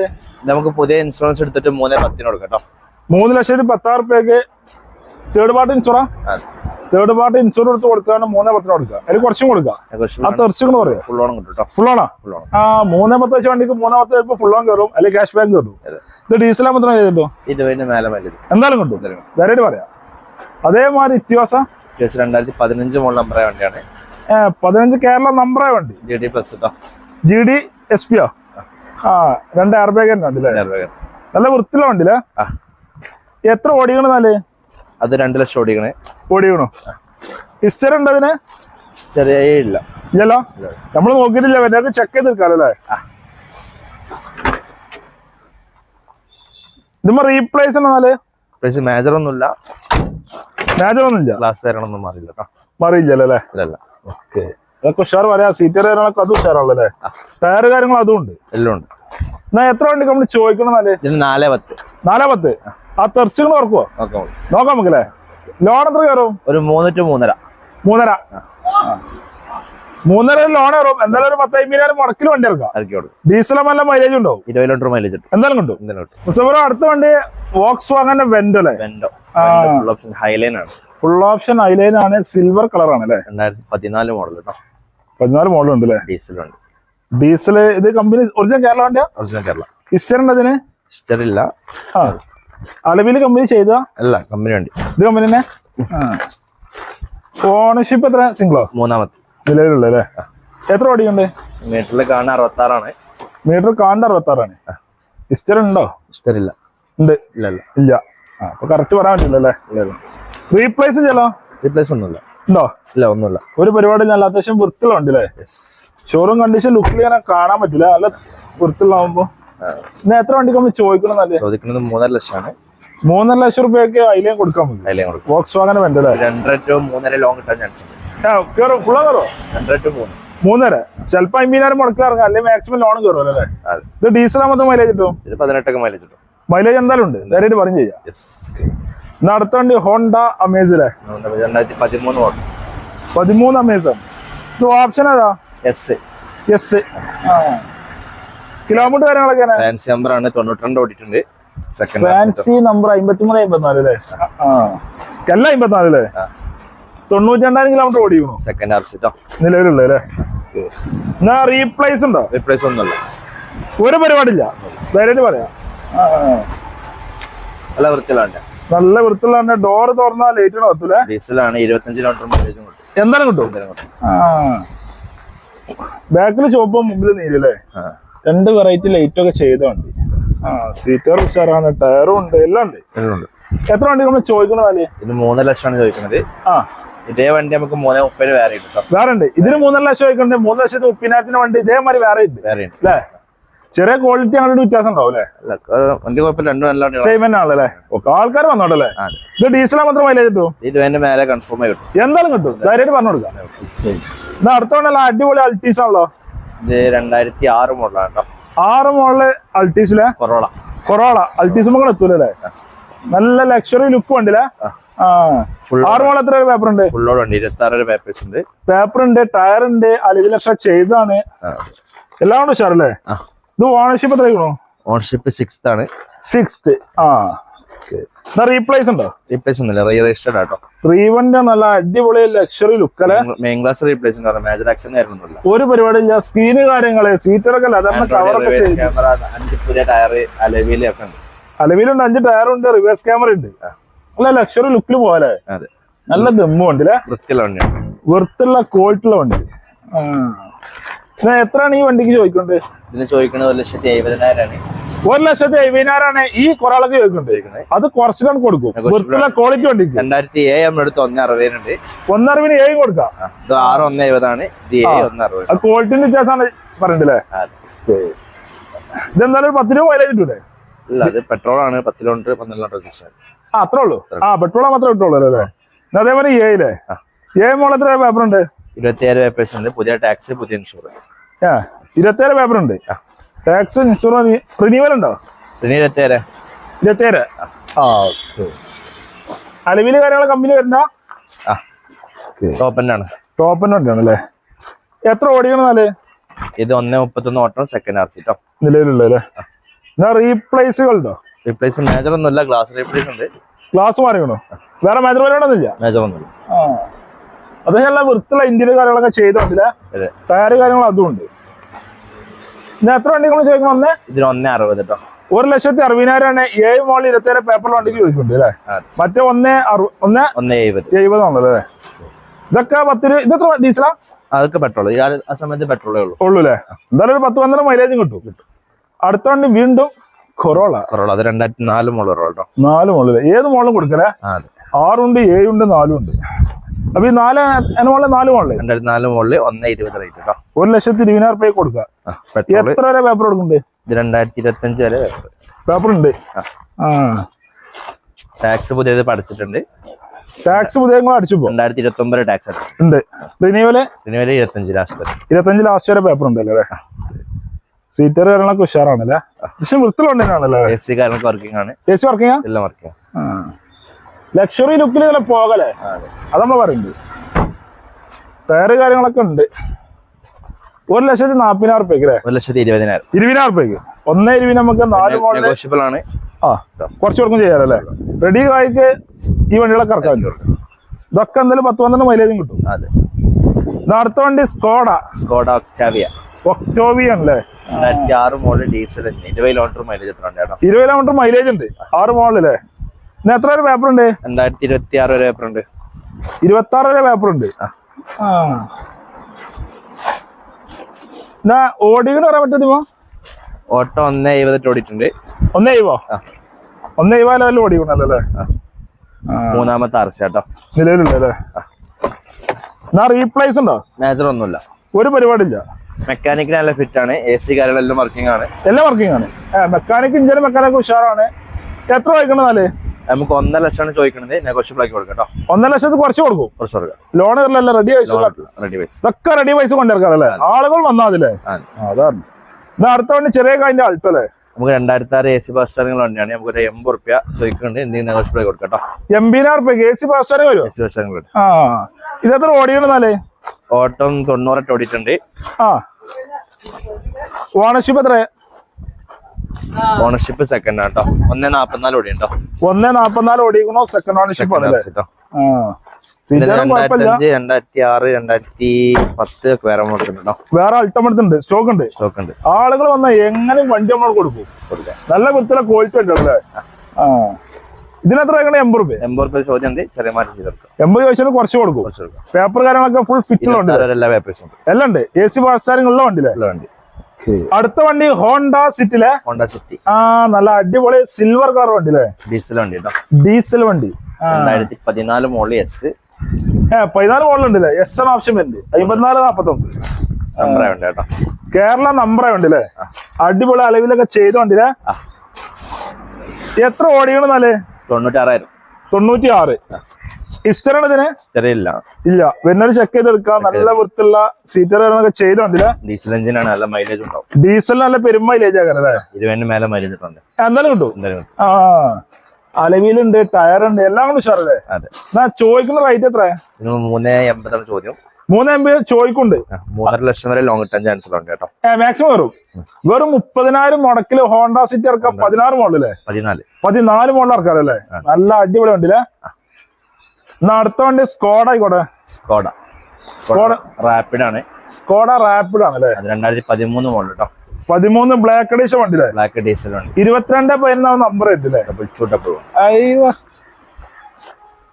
നമുക്ക് പുതിയ ഇൻഷുറൻസ് എടുത്തിട്ട് മൂന്നേ പത്തിന് കൊടുക്കാം കേട്ടോ. മൂന്ന് ലക്ഷത്തി പത്താറ് രൂപയ്ക്ക് തേർഡ് പാർട്ടി ഇൻഷുറാ തേർഡ് പാർട്ടി ഇൻഷുർ എടുത്ത് കൊടുത്താണ് മൂന്നേ പത്തിന് കൊടുക്കുക അതിൽ കുറച്ചും കൊടുക്കാം. ആ തെറിച്ചിക്കണെന്ന് പറയാം. ഫുൾ ഓൺ കിട്ടും ഫുൾ ആണോ ഫുൾ ഓൺ ആ മൂന്നേ പത്ത് വെച്ച വണ്ടിക്ക് മൂന്നേ പത്ത് ചിലപ്പോൾ ഫുൾ ഓൺ കയറും. അല്ലെങ്കിൽ ക്യാഷ് ബാക്ക് കയറും. ഇത് ഡീസൽ മൈലേജ് എന്തായാലും കിട്ടും. വേറെ പറയാം. അതേമാതിരി ഇത്യാസ രണ്ടായിരത്തി പതിനഞ്ച് മോഡൽ നമ്പറായ വണ്ടിയാണ്. പതിനഞ്ച് കേരള നമ്പറായ വണ്ടി. G D plus G D S P ആ? ആ. രണ്ട് എയർ ബാഗ് തന്നെ നല്ല വൃത്തിയുള്ള വണ്ടിയില്ലേ? എത്ര ഓടിക്കണെന്നാൽ അത് രണ്ട് ലക്ഷം ഓടിക്കണേ. ഓടിക്കണോ? ഹിസ്റ്റർ ഉണ്ട് അതിന്? ചെറിയ ഇല്ല. ഇല്ലല്ലോ? നമ്മൾ നോക്കിയിട്ടില്ല പിന്നെ ചെക്ക് ചെയ്ത് അല്ലേ. ഇതുമ്പോ റീപ്ലേസ് എന്നാൽ? പ്രൈസ് മേജർ ഒന്നുമില്ല. മേജർ ഒന്നുമില്ല? ഗ്ലാസ് തരണമൊന്നും മാറിയില്ല മാറിയില്ല മാറിയില്ലല്ലോ ഇല്ലല്ല ഓക്കെ അതൊക്കെ ഉഷാർ പറയാം. സീറ്റർ കാര്യങ്ങളൊക്കെ അതും ടയർ കാര്യങ്ങളും അതും ഉണ്ട്. എല്ലാം ഉണ്ട്. എന്നാ എത്ര വണ്ടി നമ്മൾ ചോദിക്കണം നാലേ നാല് പത്ത്. നാലേ പത്ത്? ആ തെറിച്ചുകൾ ഓർക്കുവോ? നോക്കാം നമുക്കല്ലേ? ലോൺ എത്ര കയറും? ഒരു മൂന്ന് ടു മൂന്നര. മൂന്നര. മൂന്നര ലോൺ കയറും. എന്തായാലും ഒരു പത്ത് അമ്പതിനായിരം മുടക്കിൽ വണ്ടി ഇറക്കാം ഡീസലും ഡീസൽ നല്ല മൈലേജ് ഉണ്ടോ? ഇരുപത് ലിറ്റർ മൈലേജ് എന്തായാലും ഉണ്ടോ എന്തായാലും അടുത്ത വണ്ടി വോക്സ് വാങ്ങാൻ വെൻഡോ അല്ലേ? വെൻഡോ ഫുൾ ഓപ്ഷൻ ഹൈലൈൻ ആണ്. ഫുൾ ഓപ്ഷൻ ഹൈലൈൻ ആണ്. സിൽവർ കളർ ആണ് അല്ലേ? രണ്ടായിരത്തി പതിനാല് മോഡൽ കേട്ടോ പതിനാല് മോഡൽ ഉണ്ട് അല്ലേ? ഡീസൽ ഉണ്ട് ഡീസൽ ഇത് കമ്പനി ഒറിജിനൽ കേരള വണ്ടിയാ? ഒറിജിനൽ കേരള ഹിസ്റ്റർ ഉണ്ട് അതിന് ഹിസ്റ്റർ ഇല്ല. ആ അളവിൽ കമ്പനി ചെയ്ത അല്ല കമ്പനി വേണ്ടി. ഇത് കമ്പനി തന്നെ? ഓണർഷിപ്പ് എത്ര? സിംഗിളോ മൂന്നാമത്തെ. നിലവിലുള്ള അല്ലേ? എത്ര ഓടിയുണ്ട് മീറ്ററിൽ കാണുന്ന അറുപത്തി ആറാണ് മീറ്റർ കാണുന്ന അറുപത്തി ആറാണ് ഹിസ്റ്റർ ഉണ്ടോ? ഇസ്റ്റർ ഇല്ല. ഉണ്ട്. ഇല്ല ഇല്ല. ഇല്ല. ആ അപ്പൊ കറക്റ്റ് പറയാൻ പറ്റില്ല അല്ലേ? റീപ്ലേസ് ചെയ്യലോ? റീപ്ലേസ് ഒന്നുമില്ല. ഉണ്ടോ? ഇല്ല ഒന്നുമില്ല. ഒരു പരിപാടി നല്ല അത്യാവശ്യം വൃത്തിയുള്ള വണ്ടി അല്ലേ ഷോറൂം കണ്ടീഷൻ ലുക്കിൽ ഇങ്ങനെ കാണാൻ പറ്റില്ല. നല്ല വൃത്തിയുള്ളാവുമ്പോ ഇന്ന് എത്ര വണ്ടിക്ക് നമ്മൾ ചോദിക്കണം നല്ല ചോദിക്കുന്നത് മൂന്നര ലക്ഷമാണ്. മൂന്നര ലക്ഷം റുപ്യൊക്കെ അതിലേയും കൊടുക്കാൻ പറ്റും. അതിലേ കൊടുക്കും. വോക്സ് വാഗന വേണ്ടത് രണ്ടര ടു മൂന്നര ലോങ് കിട്ടാൻ ചാൻസ് ഉണ്ട്. കയറോ കയറോ രണ്ടര ടു മൂന്ന്. മൂന്നര. ചിലപ്പോ അമ്പതിനായിരം മുടക്കാറുണ്ട് അല്ലെങ്കിൽ മാക്സിമം ലോൺ കയറുമല്ലോ അല്ലേ? ഇത് ഡീസൽ ആകുമ്പോൾ മൈലേജ് കിട്ടും? ഇത് പതിനെട്ടൊക്കെ മൈലേജ് കിട്ടും. മൈലേജ് എന്തായാലും ഉണ്ട് നേരിട്ട് പറഞ്ഞു ചെയ്യാം. ഇന്ന് അടുത്ത വണ്ടി ഹോണ്ട അമേസിലെ രണ്ടായിരത്തി പതിമൂന്ന് മോഡൽ പതിമൂന്ന് അമേസ് ഇത് ഓപ്ഷൻ ഏതാ? എസ് എസ് കിലോമീറ്റർ കാര്യങ്ങളൊക്കെ ഫാൻസി നമ്പർ ആണ് തൊണ്ണൂറ്റിരണ്ട് ഓടിയിട്ടുണ്ട്. സെക്കൻഡ് ഫാൻസി നമ്പർ അമ്പത്തിമൂന്ന് അമ്പത്തിനാല് അല്ലേ? അല്ല അമ്പത്തിനാല് അല്ലേ? തൊണ്ണൂറ്റി രണ്ടായിരം കിലോമീറ്റർ ഓടിക്കണു? സെക്കൻഡ് ആർ സീറ്റോ നിലവിലുള്ള അല്ലേ? എന്നാ റീപ്ലേസ് ഉണ്ടോ? റീപ്ലേസ് ഒന്നുമില്ല. ഒരു പരിപാടിയില്ല. ധൈര്യമായിട്ട് പറയാം. നല്ല വൃത്തിയിലാണ് നല്ല വൃത്തിയുള്ള ഡോർ തുറന്നാൽ ലേറ്റ് കത്തൂലേ ഡീസലാണ് ഇരുപത്തഞ്ച് കിലോമീറ്റർ. മൈലേജും കിട്ടും. എന്തായാലും കിട്ടും. ബാക്കിൽ ചുവപ്പും മുമ്പിൽ നീരല്ലേ. രണ്ട് വെറൈറ്റി ലൈറ്റ് ഒക്കെ ചെയ്ത വണ്ടി. ആ സീറ്റർ ഉഷാറാണ് ടയറും ഉണ്ട് എല്ലാം ഉണ്ട്. എല്ലാം ഉണ്ട്. എത്ര വണ്ടി നമ്മൾ ചോദിക്കണതാൽ ഇത് മൂന്നര ലക്ഷമാണ് ചോദിക്കുന്നത്. ആ. ഇതേ വണ്ടി നമുക്ക് മൂന്നേ മുപ്പതിന് വേറെ ഉണ്ട് വേറെ ഉണ്ട്. ഇതിന് മൂന്നര ലക്ഷം ചോദിക്കുന്നുണ്ട്. മൂന്ന് ലക്ഷത്തി മുപ്പതിനായിരത്തിന് വണ്ടി ഇതേമാതിരി വേറെ ഉണ്ട്. വേറെ ഉണ്ട്. അല്ലേ? ചെറിയ ക്വാളിറ്റി അങ്ങോട്ട് വ്യത്യാസം ഉണ്ടാവും അല്ലേ? വണ്ടി കുഴപ്പമില്ല. രണ്ടും നല്ല സെയിം തന്നെ ആണല്ലേ ഓക്കെ ആൾക്കാർ വന്നോട്ടല്ലേ ഇത് ഡീസലാ മാത്രം മൈലേജ് കിട്ടും ഇത് മേലെ കൺഫേം ആയി കിട്ടും എന്തായാലും കിട്ടും. ധൈര്യമായിട്ട് പറഞ്ഞു കൊടുക്കാം ഇത് അടുത്തോണ്ടല്ല അടിപൊളി അൾട്ടീസ് ആണല്ലോ. ഇത് രണ്ടായിരത്തി ആറ് മോഡലാണ് കേട്ടോ ആറ് മോഡൽ അൾട്ടീസിലെ? കൊറോള. കൊറോള. അൾട്ടീസ് മകൾ എത്തൂലേ നല്ല ലക്ഷറി ലുക്ക് ഉണ്ടല്ലേ? ആറ് മോഡൽ എത്ര പേപ്പർ ഉണ്ട്? ഫുള്ളോട് ഉണ്ട് ഇരുപത്തി ആറ് പേപ്പേഴ്സ് ഉണ്ട്. പേപ്പർ ഉണ്ട് ടയർ ഉണ്ട് അലുവിൽ ലക്ഷം ചെയ്താണ്. എല്ലാം ഉണ്ട് ഉഷാറല്ലേ. ഇത് ഓണർഷിപ്പ് എത്രയാണോ ഓണർഷിപ്പ് സിക്സ് ആണ്. സിക്സ് ആ. റീപ്ലേസ് ഉണ്ടോ? റീപ്ലേസ് ഒന്നുമില്ല റീ രജിസ്റ്റർഡ് ആട്ടോ റീവന്റെ നല്ല അടിപൊളി ലക്ഷറി ലുക്ക് അല്ലെ? Main glass replace major accident കാര്യമൊന്നുമില്ല ഒരു പരിപാടി ഇല്ല സ്ക്രീന് കാര്യങ്ങൾ സീറ്ററൊക്കെ ക്യാമറ അഞ്ച് പുതിയ ടയർ അലവിയിലും ഒക്കെ ഉണ്ട്. അലവിലുണ്ട് അഞ്ച് ടയർ ഉണ്ട് റിവേഴ്സ് ക്യാമറ ഉണ്ട്. നല്ല ലക്ഷറി ലുക്കിൽ പോലെ അതെ. നല്ല ദമ്മു ഉണ്ട് അല്ലേ? വൃത്തിയുള്ള വണ്ടിയാണ് വൃത്തിയുള്ള ക്വാളിറ്റിയുള്ള വണ്ടി. എത്രയാണ് ഈ വണ്ടിക്ക് ചോദിക്കുന്നത് ഇതിന് ചോദിക്കുന്നത് ഒരു ലക്ഷത്തി എഴുപതിനായിരമാണ് ഒരു ലക്ഷത്തി എഴുപതിനായിരമാണ് ഈ കൊറാളക്ക് ചോദിക്കുന്നത് അത് കുറച്ചിട്ടാണ് കൊടുക്കും. ക്വാളിറ്റി വണ്ടിക്ക് രണ്ടായിരത്തി ഏഴ് നമ്മുടെ അടുത്ത് ഒന്ന് അറുപതിനുണ്ട് ഒന്നറിവിന് ഏഴ് കൊടുക്കാം. ആ, ഇത് ആറ് ഒന്ന് എഴുപതാണ്. ക്വാളിറ്റിന്റെ വ്യത്യാസമാണ് പറയണ്ടല്ലേ ഇതെന്തായാലും പത്ത് രൂപ മൈലേജ് കിട്ടൂലേ? ഇല്ല അത് പെട്രോൾ ആണ് പത്ത് കിലോമീറ്റർ പന്ത്രണ്ട് കിലോമീറ്റർ ആ അത്രേ ഉള്ളൂ. ആ പെട്രോൾ മാത്രമേ കിട്ടുള്ളൂ അല്ലേ? അതേപോലെ ഏയില്ലേ ആ. ഏഴ് മോൾ എത്ര പേപ്പർ ഉണ്ട്? ഇരുപത്തിയേഴ് പേപ്പേഴ്സ് ഉണ്ട്. പുതിയ ടാക്സ് പുതിയ ഇൻഷുറൻസ് ആ ഇരുപത്തേഴ് പേപ്പർ ഉണ്ട്. ടാക്സ് ഇൻഷുറൻസ് റിന്യൂവൽ ഉണ്ടോ പിന്നെ ഇരുപത്തിയേഴ് ഇരുപത്തേഴ് ആ അലവിൽ കാര്യങ്ങളെ കമ്പനി വരുന്ന ടോപ്പന്റെ ആണ്. ടോപ്പൻ വണ്ടിയാണ് അല്ലേ? എത്ര ഓടിക്കണം എന്നാൽ? ഇത് ഒന്ന് മുപ്പത്തൊന്ന് ഓട്ടം സെക്കൻഡ് ആർ സീറ്റോ നിലവിലുള്ള അല്ലേ? എന്നാ റീപ്ലേസുകൾ ഉണ്ടോ? റീപ്ലേസ് മേജർ ഒന്നുമില്ല ഗ്ലാസ് റീപ്ലേസ് ഉണ്ട്. ഗ്ലാസ് മാറിയണോ വേറെ മേജർ പരിപാടിയൊന്നുമില്ല മേജർ ഒന്നുമില്ല. അത് നല്ല വൃത്തിയുള്ള ഇന്ത്യയിലെ കാര്യങ്ങളൊക്കെ ചെയ്തോണ്ടില്ല ടയർ കാര്യങ്ങളും അതും ഉണ്ട്. ഇന്ന് എത്ര വണ്ടി നമ്മൾ ചോദിക്കണം ഒന്ന് ഇതിന് ഒന്നേ അറുപത് കേട്ടോ ഒരു ലക്ഷത്തി അറുപതിനായിരമാണ് ഏഴ് മോൾ ഇരുപത്തേഴ് പേപ്പർ വണ്ടിക്ക് ചോദിക്കുന്നുണ്ട് അല്ലേ? മറ്റേ ഒന്നേ അറു ഒന്ന് ഒന്ന് എഴുപത്. എഴുപതാണല്ലോ അല്ലേ? ഇതൊക്കെ പത്ത് ഇതെത്ര ഡീസലാ? അതൊക്കെ പെട്രോൾ ആ- സമയത്ത് പെട്രോളേ ഉള്ളൂ. ഉള്ളൂ അല്ലേ? എന്തായാലും ഒരു പത്ത് പന്ത്രണ്ട് മൈലേജും കിട്ടും. കിട്ടും. അടുത്ത വണ്ടി വീണ്ടും കൊറോള കൊറോള അത് രണ്ടായിരത്തി നാല് മോൾ കേട്ടോ നാല് മോൾ ഏത് മോളും കൊടുക്കലേ? ആറുണ്ട് ഏഴുണ്ട് നാലും ഉണ്ട് അപ്പൊ ഈ നാല് മോളിൽ നാല് മോളിൽ? രണ്ടായിരത്തി നാല് മോളിൽ ഒന്ന് ഇരുപത് റേറ്റ് കേട്ടോ ഒരു ലക്ഷത്തി ഇരുപതിനായിരം റുപ്യ കൊടുക്കുക. എത്ര വരെ പേപ്പർ കൊടുക്കുന്നുണ്ട് ഇത് രണ്ടായിരത്തി ഇരുപത്തഞ്ച് വരെ പേപ്പർ ഉണ്ട്. ടാക്സ് പുതിയത് പഠിച്ചിട്ടുണ്ട്. ടാക്സ് പുതിയ അടിച്ചു രണ്ടായിരത്തി ഇരുപത്തി ഒമ്പത് ടാക്സ് ഉണ്ട്. റിന്യൂവൽ റിന്യൂവൽ ഇരുപത്തഞ്ച് ലാസ്റ്റ് വരെ. ഇരുപത്തഞ്ച് ലാസ്റ്റ് വരെ പേപ്പർ ഉണ്ട് അല്ലേ? സീറ്റർ കാര്യങ്ങളൊക്കെ ഉഷാറാണല്ലേ? പക്ഷെ എ സി കാര്യങ്ങളൊക്കെ വർക്കിംഗ് ആണ്. എ സി വർക്കിംഗ് എല്ലാം വർക്കിംഗ് ലക്ഷറി ലുക്കിൽ ഇങ്ങനെ പോകലേ അതെ. നമ്മൾ പറയുന്നത് ടയറ് കാര്യങ്ങളൊക്കെ ഉണ്ട്. ഒരു ലക്ഷത്തി നാപ്പതിനായിരം റുപ്യക്ക് അല്ലേ ഒരു ലക്ഷത്തി ഇരുപതിനായിരം. ഇരുപതിനായിരം റുപ്യക്ക് ഒന്നേ ഇരുപതിന് നമുക്ക് നാല് മോഡൽ ആണ്. ആ കുറച്ച് കൊടുക്കും ചെയ്യാറല്ലേ റെഡി കായ്ക്ക് ഈ വണ്ടികളൊക്കെ ഇറക്കാൻ പറ്റും ഇതൊക്കെ എന്തായാലും പത്ത് പന്ത്രണ്ട് മൈലേജും കിട്ടും. അതെ. അടുത്ത വണ്ടി സ്കോഡ സ്കോഡ ഒക്ടാവിയ ഒക്ടോവിയ അല്ലേ രണ്ടായിരത്തി ആറ് മോഡൽ ഡീസൽ ഇരുപത് കിലോമീറ്റർ മൈലേജ് ഇരുപത് കിലോമീറ്റർ മൈലേജ് ഉണ്ട്. ആറ് മോഡലല്ലേ എത്ര വരെ പേപ്പർ ഉണ്ട് രണ്ടായിരത്തി ഇരുപത്തി ആറ് വരെ പേപ്പർ ഉണ്ട് ഇരുപത്തി ആറ് വരെ പേപ്പർ ഉണ്ട് എന്നാ ഓടിയെന്ന് പറയാൻ പറ്റുമോ ഓട്ടോ ഒന്നേ എഴുപതിട്ട് ഓടിയിട്ടുണ്ട്. ഒന്നേ എഴുവോ? ആ. ഒന്ന് എഴുപോ ലെവലിൽ ഓടിക്കണല്ലേ. മൂന്നാമത്തെ ആർസി കേട്ടോ നിലവിലുള്ളല്ലേ എന്നാ റീപ്ലേസ് ഉണ്ടോ? മേജർ ഒന്നുമില്ല. ഒരു പരിപാടിയില്ല. മെക്കാനിക്കിന് നല്ല ഫിറ്റ് ആണ്. എ സി കാര്യങ്ങളെല്ലാം വർക്കിംഗ് ആണ്. എല്ലാം വർക്കിംഗ് ആണ്. മെക്കാനിക് ഇഞ്ചിന് മെക്കാനിക് ഉഷാറാണ്. എത്ര വയ്ക്കണതാൽ നമുക്ക് ഒന്നര ലക്ഷമാണ് ചോദിക്കുന്നത് നെഗോഷ്യബിൾ ആക്കി കൊടുക്കാം കേട്ടോ. ഒന്നര ലക്ഷത്ത് കുറച്ച് കൊടുക്കും. കുറച്ച് കൊടുക്കാം. ലോൺ കയറില്ല റെഡി വൈസ് റെഡി വൈസ് ഇതൊക്കെ റെഡി വൈസ് കൊണ്ടിറക്കാറല്ലേ ആളുകൾ വന്നാൽ അതില്ലേ അതാണ് ഇത് അടുത്ത വണ്ടി ചെറിയ കാര്യം അൾട്ടോ അല്ലേ? നമുക്ക് രണ്ടായിരത്തി ആറ് എ സി ബസ് സ്റ്റാൻഡിംഗ് വണ്ടിയാണ്. നമുക്ക് ഒരു എൺപത് റുപ്യ ചോദിക്കുന്നുണ്ട്. എന്തെങ്കിലും നെഗോഷ്യബിൾ ആക്കി കൊടുക്കാം കേട്ടോ. എൺപതിനായിരം റുപ്യ എ സി ബസ് പാസ്സാരെ വരും എ സി ബസ് സ്റ്റാൻഡിംഗ് ആ. ഇതെത്ര ഓടിയുണ്ടെന്നാലേ ഓട്ടം തൊണ്ണൂറ് ഓടിയിട്ടുണ്ട്. ആ. ഓണർഷിപ്പ് എത്ര ഓണർഷിപ്പ് സെക്കൻഡ് ആട്ടോ. കേട്ടോ ഒന്നേ നാപ്പത്തിനാല് ഓടിയുണ്ടോ? ഒന്നേ നാപ്പത്തിനാല് ഓടിക്കണോ സെക്കൻഡ് ഓണർഷിപ്പ് രണ്ടായിരത്തി കുഴപ്പമില്ല. അഞ്ച് രണ്ടായിരത്തി ആറ് രണ്ടായിരത്തി പത്ത് ഒക്കെ വേറെ കൊടുക്കുന്നുണ്ടോ വേറെ അൾട്ടം സ്റ്റോക്ക് ഉണ്ട്. സ്റ്റോക്ക് ഉണ്ട്. ആളുകൾ വന്ന എങ്ങനെ വണ്ടി നമ്മൾ കൊടുക്കും? നല്ല കുത്തിലെ ക്വാളിറ്റി ഉണ്ട് അല്ലേ? ആ. ഇതിനെത്ര എങ്ങനെ എൺപത് രൂപ. എൺപത് രൂപ ചോദ്യം ഉണ്ട്. ചെറിയ മാറ്റം ചെയ്ത് കൊടുക്കാം എൺപത് ചോദിച്ചാൽ കുറച്ച് കൊടുക്കും. പേപ്പർ കാര്യങ്ങളൊക്കെ ഫുൾ ഫിറ്റിലുണ്ട് എല്ലാ പേപ്പേഴ്സും ഉണ്ട്. എല്ലാം ഉണ്ട്. എ സി സ്റ്റാറിംഗ് ഉള്ള വണ്ടിയിലെ വണ്ടി. അടുത്ത വണ്ടി ഹോണ്ട സിറ്റിലെ ഹോണ്ട സിറ്റി. ആ നല്ല അടിപൊളി സിൽവർ കളർ അല്ലേ ഡീസൽ വണ്ടി ഡീസൽ വണ്ടി. രണ്ടായിരത്തി പതിനാല് മോളിൽ എസ് പതിനാല് മോഡലുണ്ടല്ലേ എസ് എൻ ഓപ്ഷൻ വരുന്നത് അമ്പത്തിനാല് നാപ്പത്തൊമ്പത്. ഉണ്ട് കേരള നമ്പറേ ഉണ്ടല്ലേ അടിപൊളി അളവിലൊക്കെ ചെയ്ത എത്ര ഓടിയാണ് എത്ര ഓടിക്കണെന്നാൽ തൊണ്ണൂറ്റാറായിരം. തൊണ്ണൂറ്റി ആറ് ഇസ്റ്ററാണ് ഇതിന് ചെറിയില്ല ഇല്ല. വരുന്നത് ചെക്ക് ചെയ്തെടുക്കാം. നല്ല വൃത്തിയുള്ള സീറ്റർ കാര്യങ്ങളൊക്കെ ചെയ്ത വണ്ടിയിലെ ഡീസൽ എഞ്ചിനാണ് നല്ല മൈലേജ് ഉണ്ടാവും. ഡീസൽ നല്ല പെരുമയിലേജ് ആകാൻ അല്ലേ? ഇരുപതിന് മേലെ മൈലേജ് ഉണ്ട് എന്തായാലും കിട്ടും. ആ. അലവിയിലുണ്ട് ടയറുണ്ട് എല്ലാം കൊണ്ട് ഉഷാറല്ലേ? അതെ. എന്നാ ചോദിക്കുന്ന റേറ്റ് എത്ര? മൂന്നേ എൺപതാണ് ചോദ്യം. മൂന്ന് എം ബി ചോദിക്കുണ്ട് മൂന്നര ലക്ഷം വരെ ലോങ് കിട്ടാൻ ചാൻസ് ഉണ്ട് കേട്ടോ. മാക്സിമം വരും. വെറും മുപ്പതിനായിരം മുടക്കിൽ ഹോണ്ട സിറ്റി ഇറക്കാം പതിനാറ് മോഡലല്ലേ പതിനാല്. പതിനാല് മോഡൽ ഇറക്കാറല്ലേ? നല്ല അടിപൊളി ഉണ്ടല്ലേ അടുത്ത വണ്ടി സ്കോഡ ആയിക്കോട്ടെ സ്കോഡ സ്കോഡ റാപ്പിഡ് ആണ്. സ്കോഡ റാപ്പിഡ് ആണല്ലേ? അത് രണ്ടായിരത്തി പതിമൂന്ന് മോഡൽ കേട്ടോ പതിമൂന്ന് ബ്ലാക്ക് എഡീഷൻ വണ്ടിയില്ലേ? ബ്ലാക്ക് ഡീസൽ വണ്ടി. ഇരുപത്തിരണ്ട് പതിനൊന്നാം നമ്പർ എത്തില്ലേ ഡബിൾ ടു ഡബിൾ അയ്യോ.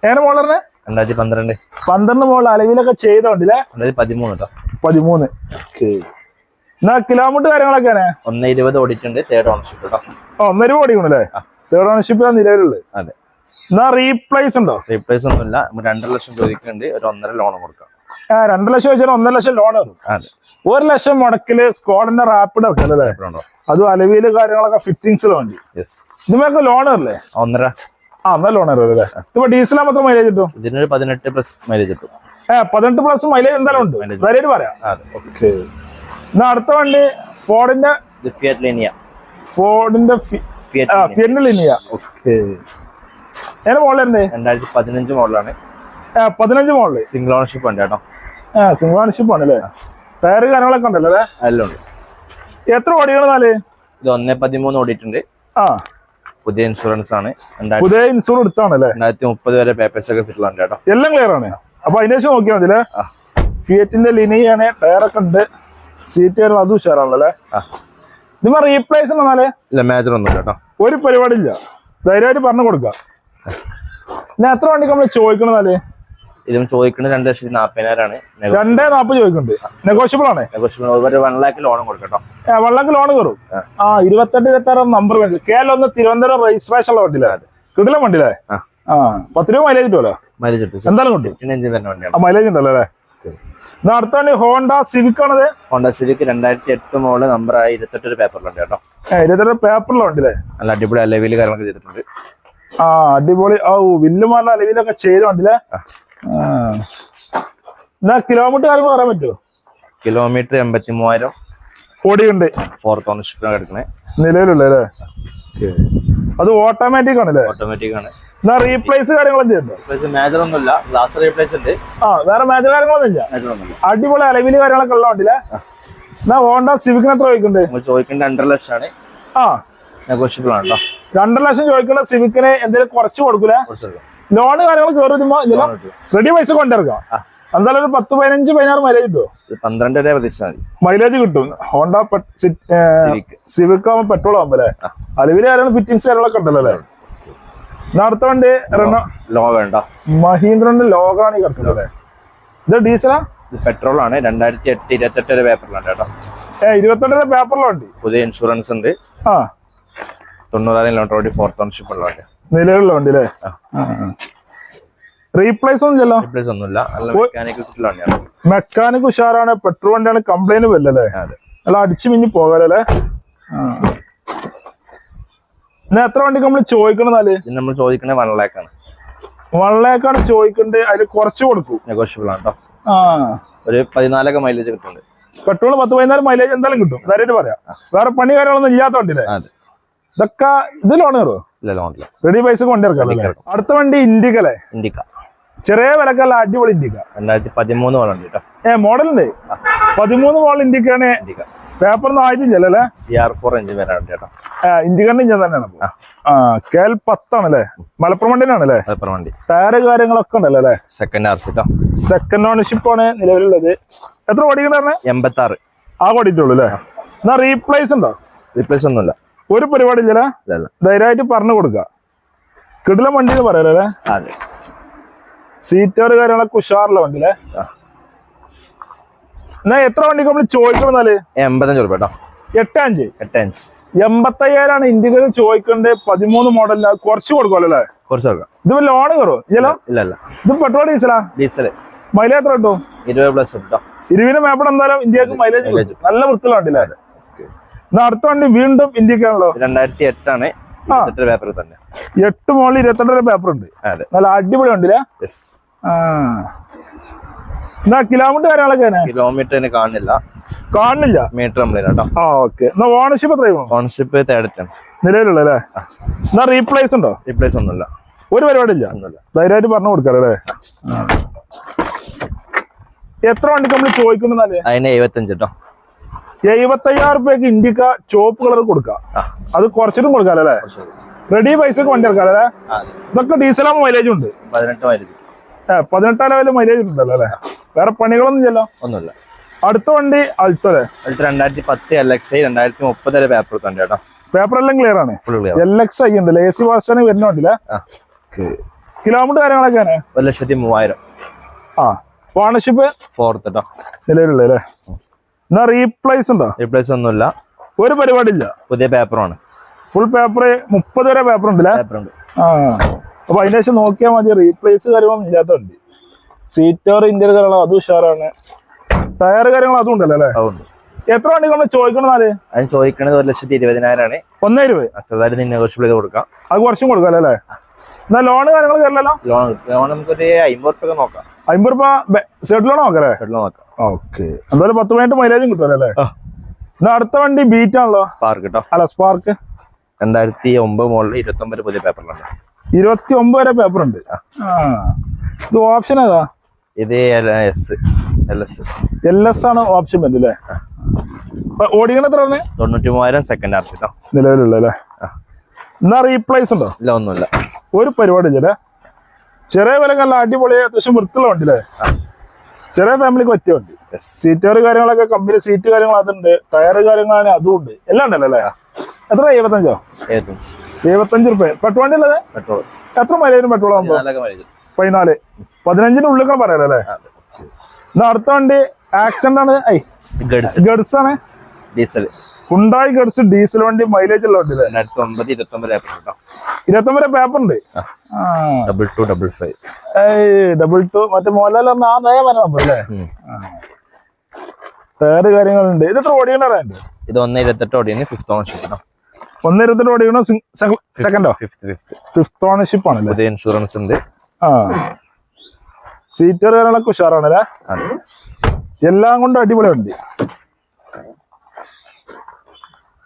ഏത് മോഡലിനെ രണ്ടായിരത്തി പന്ത്രണ്ട് പന്ത്രണ്ട് മോഡൽ അലവിലൊക്കെ ചെയ്ത വണ്ടിയില്ലേ? രണ്ടായിരത്തി പതിമൂന്ന്. കേട്ടോ പതിമൂന്ന് എന്നാ കിലോമീറ്റർ കാര്യങ്ങളൊക്കെയാണ്? ഒന്ന് ഇരുപത് ഓടിയിട്ടുണ്ട്. തേർഡ് ഓണർഷിപ്പ് കേട്ടോ ഒന്നര ഓടിക്കണല്ലേ. തേർഡ് ഓണർഷിപ്പ് നിലവിലുള്ളത്. അതെ. എന്നാ റീപ്ലേസ് ഉണ്ടോ? റീപ്ലേസ് ഒന്നുമില്ല. രണ്ടര ലക്ഷം ചോദിക്കുന്നുണ്ട്. ഒരു ഒന്നര ലോൺ കൊടുക്കാം. ആ, ലക്ഷം വെച്ചാൽ ഒന്നര ലക്ഷം ലോൺ ഒരു ലക്ഷം മുടക്കിൽ സ്കോഡിന്റെ റാപ്പിഡ് അല്ലേ? ഉണ്ടോ? അതും അലവിയിൽ കാര്യങ്ങളൊക്കെ ഫിറ്റിംഗ്സ് വേണ്ടി. യെസ് ഇതിനൊക്കെ ലോൺ അല്ലേ? ഒന്നര. ആ എന്നാ ലോൺ അല്ലേ? ഇപ്പൊ ഡീസൽ മാത്രം മൈലേജ് കിട്ടും? ഇതിനൊരു പതിനെട്ട് പ്ലസ് മൈലേജ് കിട്ടും. ഏഹ് പതിനെട്ട് പ്ലസ് മൈലേജ് എന്തായാലും ഉണ്ട്. ധൈര്യം പറയാം. ഓക്കെ എന്നാ അടുത്ത വണ്ടി ഫോർഡിന്റെ ഫോർഡിന്റെ ഫിയറ്റ് ലിനിയ ഓക്കെ ഏത് മോഡലുണ്ട് രണ്ടായിരത്തി പതിനഞ്ച് മോഡലാണ് പതിനഞ്ച് മോഡൽ സിംഗിൾ ഓണർഷിപ്പ് ഉണ്ട് കേട്ടോ. ആ സിംഗിൾ ഓണർഷിപ്പ് ആണല്ലേ ടയർ കാര്യങ്ങളൊക്കെ ഉണ്ടല്ലോ അല്ലേ? എല്ലാം ഉണ്ട്. എത്ര ഓടിക്കണെന്നാൽ ഇത് ഒന്നേ പതിമൂന്ന് ഓടിയിട്ടുണ്ട്. ആ. പുതിയ ഇൻഷുറൻസ് ആണ്. പുതിയ ഇൻഷുറൻസ് എടുത്താണല്ലേ രണ്ടായിരത്തി മുപ്പത് വരെ പേപ്പേഴ്സ് ഒക്കെ ഫിറ്റിലുണ്ട് കേട്ടോ. എല്ലാം ക്ലിയർ ആണ്. അപ്പൊ അതിന് ശേഷം നോക്കിയാൽ മതി അല്ലേ. ഫിയറ്റിന്റെ ലിനിയാണ് ടയറൊക്കെ ഉണ്ട്. സീറ്റ് കാര്യങ്ങൾ അതും ഉഷാറാണല്ലേ നിങ്ങൾ റീപ്ലേസ് എന്നാലേ ഇല്ല മേജർ ഒന്നും കേട്ടോ. ഒരു പരിപാടി ഇല്ല ധൈര്യമായിട്ട് പറഞ്ഞു കൊടുക്കാം. പിന്നെ എത്ര വണ്ടിക്ക് നമ്മൾ ചോദിക്കണതല്ലേ ഇതും ചോദിക്കുന്നത് രണ്ട് ലക്ഷത്തി നാപ്പതിനായിരമാണ് രണ്ടേ നാപ്പത് ചോദിക്കുന്നുണ്ട്. നെഗോഷ്യബിൾ ആണ്? ഒരു വൺ ലാക്ക് ലോൺ കൊടുക്കട്ടോ. വൺ ലാക്ക് ലോൺ കയറും ആ. ഇരുപത്തെട്ട് ഇരുപത്തി ആറ് നമ്പർ വേണ്ടി കേരളം ഒന്ന് തിരുവനന്തപുരം രജിസ്ട്രേഷൻ ഉള്ള വണ്ടിയിലെ കിടിലം വണ്ടിയില്ലേ? ആ. പത്ത് രൂപ മൈലേജ് കിട്ടുമല്ലോ? മൈലേജ് കിട്ടും. എന്തായാലും കിട്ടും? മൈലേജ് ഉണ്ടല്ലോ അല്ലേ? അടുത്ത വണ്ടി ഹോണ്ട സിവിക് ആണത്. ഹോണ്ട സിവിക് രണ്ടായിരത്തി എട്ട് മോൾ നമ്പർ ആയി ഇരുപത്തെട്ട് ഒരു പേപ്പറിലുണ്ട് കേട്ടോ ഇരുപത്തെട്ട് പേപ്പറിലുണ്ടല്ലേ നല്ല അടിപൊളി അലവിൽ കാര്യങ്ങളൊക്കെ ചെയ്തിട്ടുണ്ട്. ആ അടിപൊളി. ഓ മാറുന്ന അലവിലൊക്കെ ചെയ്തോണ്ടല്ലേ. എന്നാ കിലോമീറ്റർ കാര്യങ്ങൾ പറയാൻ പറ്റുമോ കിലോമീറ്റർ എൺപത്തി മൂവായിരം ഓടിയുണ്ട് ഫോർ ഓണർഷിപ്പിലാണ് കിടക്കണേ നിലവിലുള്ള അല്ലേ? അത് ഓട്ടോമാറ്റിക് ആണല്ലേ? ഓട്ടോമാറ്റിക് ആണ്. എന്നാ റീപ്ലേസ് മേജർ ഒന്നുമില്ല. ഗ്ലാസ് റീപ്ലേസ് ഉണ്ട്. ആ വേറെ മേജർ കാര്യങ്ങളൊന്നും ഇല്ല. അടിപൊളി അലവിൽ കാര്യങ്ങളൊക്കെ ഉള്ള എന്നാ ഹോണ്ട സിവിക്കിന് എത്ര ചോദിക്കുന്നുണ്ട്? ചോദിക്കേണ്ട രണ്ടര ലക്ഷമാണ്. ആ. നെഗോഷ്യബിൾ ആണ് കേട്ടോ രണ്ടര ലക്ഷം ചോദിക്കുന്ന സിവിക്കിന് എന്തെങ്കിലും കുറച്ച് കൊടുക്കൂലേ? ലോണ് കാര്യങ്ങൾ കയറുമ്പോ റെഡി പൈസ കൊണ്ടിറക്കാം. എന്തായാലും ഒരു പത്ത് പതിനഞ്ച് പതിനാറ് മൈലേജ് കിട്ടുമോ പന്ത്രണ്ട് വരെ പ്രതീക്ഷ മൈലേജ് കിട്ടും. Honda Civic Civic. ആവുമ്പോൾ പെട്രോൾ ആവുമ്പോ അല്ലേ? അലവിൽ ആരാണ് ഫിറ്റിങ്സ് കാര്യങ്ങളൊക്കെ ഉണ്ടല്ലോ അല്ലേ? അടുത്ത വണ്ടി ലോ വേണ്ട. മഹീന്ദ്രന്റെ ലോകാണ് ഈ കിടക്കുന്നത് അല്ലേ? ഇത് ഡീസലാ? പെട്രോൾ ആണ് രണ്ടായിരത്തി എട്ട് ഇരുപത്തെട്ട് പേപ്പറിലുണ്ട് കേട്ടോ. ഏ ഇരുപത്തെട്ടിന്റെ പേപ്പറിലുണ്ട് പുതിയ ഇൻഷുറൻസ് ഉണ്ട്. ആ. തൊണ്ണൂറായിരം കിലോമീറ്റർ ഓടി ഫോർത്ത് ഓണർഷിപ്പ് ഉള്ള വണ്ടി അല്ലേ. റീപ്ലേസ് ഒന്നും ചെല്ലോ റീപ്ലേസ് ഒന്നുമില്ല. നല്ല മെക്കാനിക്കൽ മെക്കാനിക് ഉഷാറാണ്. പെട്രോൾ വണ്ടിയാണ് കംപ്ലൈന്റ് വല്ലല്ലേ അതെ അല്ല അടിച്ചു മിഞ്ഞു പോകാലല്ലേ? എത്ര വണ്ടിക്ക് നമ്മൾ ചോദിക്കണെന്നാൽ ഇത് നമ്മൾ ചോദിക്കണേ വൺ ലാക്ക് ആണ്. വള്ളേക്കാണ് ചോദിക്കണ്ടേ. അതിൽ കുറച്ച് കൊടുക്കും. നെഗോഷ്യബിൾ ആണ് കേട്ടോ ആ. ഒരു പതിനാലൊക്കെ മൈലേജ് കിട്ടുന്നുണ്ട്. പെട്രോൾ പത്ത് പതിനാല് മൈലേജ് എന്തായാലും കിട്ടും. ധൈര്യമായിട്ട് പറയാം? വേറെ പണി കാര്യങ്ങളൊന്നും ഇല്ലാത്ത വണ്ടിയില്ലേ? അതെ. ഇതൊക്കെ ഇത് ലോൺ കയറുമോ ഇല്ല ലോണില്ല റെഡി പൈസ കൊണ്ടിറക്കാം അടുത്ത വണ്ടി ഇൻഡിക്കല്ലേ ഇൻഡിക്ക ചെറിയ വിലക്കല്ല അടിപൊളി ഇൻഡിക്ക രണ്ടായിരത്തി പതിമൂന്ന് മോഡൽ ഉണ്ട് ഏ ഉണ്ട്? പതിമൂന്ന് മോഡൽ ഇൻഡിക്കാണ് ഇൻഡിക്ക പേപ്പറൊന്നും ആയിട്ടില്ലല്ലോ അല്ലേ? സി ആർ ഫോർ എഞ്ചിൻ വരാനുണ്ട് ചേട്ടാ ഇൻഡിക്കന്റെ ഇഞ്ചൻ തന്നെയാണ്. ആ. കെ എൽ പത്താണല്ലേ മലപ്പുറം വണ്ടിനാണല്ലേ മലപ്പുറം വണ്ടി. ടയർ കാര്യങ്ങളൊക്കെ ഉണ്ടല്ലോ അല്ലേ? സെക്കൻഡ് ആർ സിട്ടോ സെക്കൻഡ് ഓണർഷിപ്പ് ആണ് നിലവിലുള്ളത്. എത്ര ഓടിക്കണേ എൺപത്തി ആറ് ആ ഓടിയിട്ടുള്ളൂ അല്ലേ? എന്നാ റീപ്ലേസ് ഉണ്ടോ? റീപ്ലേസ് ഒന്നുമില്ല. ഒരു പരിപാടി ഇല്ലല്ലേ. ധൈര്യമായിട്ട് പറഞ്ഞു കൊടുക്ക കിടിലം വണ്ടി എന്ന് പറയാലോ അല്ലേ അതെ. സീറ്റർ കാര്യങ്ങളൊക്കെ ഉഷാറുള്ള വണ്ടി അല്ലേ എന്നാ എത്ര വണ്ടിക്ക് നമ്മൾ ചോദിക്കണമെന്നാൽ എൺപത്തഞ്ച് രൂപ കേട്ടോ. എട്ട് അഞ്ച്? എട്ട് ഇഞ്ച് എൺപത്തയ്യായിരമാണ് ഇന്ത്യയിൽ ചോദിക്കേണ്ടത് പതിമൂന്ന് മോഡലിന് കുറച്ച് കൊടുക്കുമല്ലോ അല്ലേ? കുറച്ച് കൊടുക്കാം. ഇത് ലോൺ കയറും ഇല്ലല്ലോ? ഇല്ല ഇല്ല. ഇത് പെട്രോൾ ഡീസലാ ഡീസൽ മൈലേജ് എത്ര കിട്ടും? ഇരുപത് പ്ലസ് കിട്ടും. ഇരുപതിന് മേപ്പടം എന്തായാലും ഇന്ത്യയ്ക്ക് മൈലേജ് നല്ല എന്നാ അടുത്ത വണ്ടി വീണ്ടും ഇന്ത്യക്കാണല്ലോ. രണ്ടായിരത്തി എട്ടാണ് പേപ്പർ തന്നെ. എട്ട് മോളിൽ ഇരുപത്തെട്ടര പേപ്പർ ഉണ്ട്. നല്ല അടിപൊളി ഉണ്ടല്ലേ എന്നാ കിലോമീറ്റർ കാര്യങ്ങളൊക്കെ കിലോമീറ്റർ കാണില്ല. കാണുന്നില്ല മീറ്റർ കംപ്ലൈന്റ് ഓക്കെ എന്നാ ഓണർഷിപ്പ് തേർഡിട്ടാണ് നിലവിലുള്ള അല്ലേ? എന്നാ റീപ്ലേസ് ഉണ്ടോ? റീപ്ലേസ് ഒന്നുമില്ല. ഒരു പരിപാടി ഇല്ല. ധൈര്യമായിട്ട് പറഞ്ഞു കൊടുക്കാലോ അല്ലേ? എത്ര വണ്ടിക്ക് നമ്മൾ ചോദിക്കുന്നല്ലേ അതിന് എഴുപത്തഞ്ച് കേട്ടോ എഴുപത്തയ്യായിരം റുപ്യക്ക് ഇൻഡിക്ക ചോപ്പ് കളർ കൊടുക്കാം. അത് കുറച്ചിട്ടും കൊടുക്കാം. അല്ലേ റെഡി പൈസക്ക് വണ്ടി ഇറക്കാം അല്ലേ? ഇതൊക്കെ ഡീസലാകുമ്പോൾ മൈലേജ് ഉണ്ട്. പതിനെട്ട് മൈലേജ് ലെവലിൽ ഉണ്ടല്ലോ അല്ലേ? വേറെ പണികളൊന്നും ഇല്ലല്ലോ? ഒന്നുമില്ല. അടുത്ത വണ്ടി അൾട്ടോ അല്ലേ? അൾട്ടോ രണ്ടായിരത്തി പത്ത് എൽ എക്സ് ഐ രണ്ടായിരത്തി മുപ്പത് വരെ പേപ്പർ തന്നെ കേട്ടോ. പേപ്പർ എല്ലാം ക്ലിയർ ആണ്. എൽ എക്സ് ഐ ഉണ്ട്. എ സി വാർഷാണ് വരുന്ന വണ്ടിയില്ലേ കിലോമീറ്റർ കിലോമീറ്റർ കാര്യങ്ങളൊക്കെയാണ് ഒരു ലക്ഷത്തി മൂവായിരം. ആ. ഓണർഷിപ്പ് ഫോർത്ത് കേട്ടോ നിലവിലുള്ള അല്ലേ? എന്നാ റീപ്ലേസ് ഉണ്ടോ? റീപ്ലേസ് ഒന്നുമില്ല. ഒരു പരിപാടി ഇല്ല പുതിയ പേപ്പറാണ് ഫുൾ പേപ്പർ മുപ്പത് വരെ പേപ്പർ ഉണ്ടല്ലേ പേപ്പർ ഉണ്ട്. ആ. അപ്പൊ അതിന് ശേഷം നോക്കിയാൽ മതി റീപ്ലേസ് കാര്യങ്ങളൊന്നും ഇല്ലാത്തതുണ്ട് സീറ്റ് സീറ്റർ ഇന്ത്യൻ കാര്യങ്ങളോ അതും ഉഷാറാണ്. ടയർ കാര്യങ്ങൾ അതും ഉണ്ടല്ലോ അല്ലേ അതുണ്ട് എത്ര വണ്ടി നമ്മൾ ചോദിക്കണമെന്നാൽ അതിന് ചോദിക്കണത് ഒരു ലക്ഷത്തി ഇരുപതിനായിരമാണ് ഒന്നേ രൂപ അച്ഛതാരി നെഗോഷ്യബിൾ ചെയ്ത് കൊടുക്കാം. അത് കുറച്ചും കൊടുക്കാം അല്ലേ എന്നാ ലോൺ കാര്യങ്ങൾ കയറില്ലല്ലോ ലോൺ ലോൺ നമുക്കൊരു അമ്പത് റുപ്യ നോക്കാം. അമ്പത് രൂപ സെറ്റ് ലോൺ നോക്കാം സെഡ് ലോൺ നോക്കാം. ഓക്കെ എന്തായാലും പത്ത് പതിനെട്ട് മൈലേജും കിട്ടുമല്ലേ എന്നാ അടുത്ത വണ്ടി ബീറ്റ് ആണല്ലോ. സ്പാർക്ക് കേട്ടോ അല്ല സ്പാർക്ക് രണ്ടായിരത്തി ഒമ്പത് മോഡൽ ഇരുപത്തി ഒമ്പത് പുതിയ പേപ്പറിലുണ്ട് ഇരുപത്തി ഒമ്പത് വരെ പേപ്പർ ഉണ്ട്. ഇത് ഓപ്ഷൻ ഏതാ? ഇത് S L S L S ആണ് ഓപ്ഷൻ വരുന്നത് അല്ലേ ഓടിക്കണ എത്ര തൊണ്ണൂറ്റി മൂവായിരം സെക്കൻഡ് ആർ നിലവിലുള്ള അല്ലേ എന്നാ റീപ്ലേസ് ഉണ്ടോ? ഇല്ല ഒന്നുമില്ല. ഒരു പരിപാടി ഇല്ലേ ചെറിയ വില നല്ല അടിപൊളി അത്യാവശ്യം വൃത്തിയുള്ള വണ്ടി അല്ലേ ചെറിയ ഫാമിലിക്ക് ഒറ്റ വണ്ടി സീറ്റുകൾ കാര്യങ്ങളൊക്കെ കമ്പനി സീറ്റ് കാര്യങ്ങൾ അതുണ്ട് ടയർ കാര്യങ്ങളാണ് അതും ഉണ്ട്. എല്ലാം ഉണ്ടല്ലോ അല്ലേ? എത്ര എഴുപത്തഞ്ചോ എഴുപത്തഞ്ച് റുപ്യ പെട്രോൾ അല്ലേ പെട്രോൾ. എത്ര മൈലേജ് പെട്രോൾ ആകുമ്പോൾ പതിനാല്. പതിനഞ്ചിന്റെ ഉള്ളിൽ പറയാലോ അല്ലേ? അടുത്ത വണ്ടി ആക്സിഡന്റ് ആണ്. ഗഡ്സ് ആണ്. ഡീസൽ. ഉണ്ടായി കടിച്ച് ഡീസൽ വണ്ടി മൈലേജ് ഉള്ള വണ്ടി അല്ലേ രണ്ടായിരത്തി ഒമ്പത് ഇരുപത്തി പേപ്പർ കേട്ടോ ഇരുപത്തൊമ്പത് പേപ്പർ ഉണ്ട് double two double five double two മറ്റേ മോഹൻലാൽ പറഞ്ഞ ആ നയ വരാൻ നമ്പർ അല്ലേ? ടയർ കാര്യങ്ങളുണ്ട്. ഇത് എത്ര ഓടിക്കണ്ടറിയാണ്ട് ഇത് ഒന്ന് ഇരുപത്തെട്ട് ഓടിയാണ് ഫിഫ്ത്ത് ഓണർഷിപ്പ് കേട്ടോ ഒന്ന് ഇരുപത്തെട്ട് ഓടിക്കണോ? സെക്കൻഡോ ഫിഫ്ത്ത് ഫിഫ്ത്ത് ഫിഫ്ത് ഓണർഷിപ്പ് ആണ് പുതിയ ഇൻഷുറൻസ് ഉണ്ട്. ആ. സീറ്റർ കാര്യങ്ങളൊക്കെ ഉഷാറാണല്ലേ? എല്ലാം കൊണ്ടും അടിപൊളി വണ്ടി.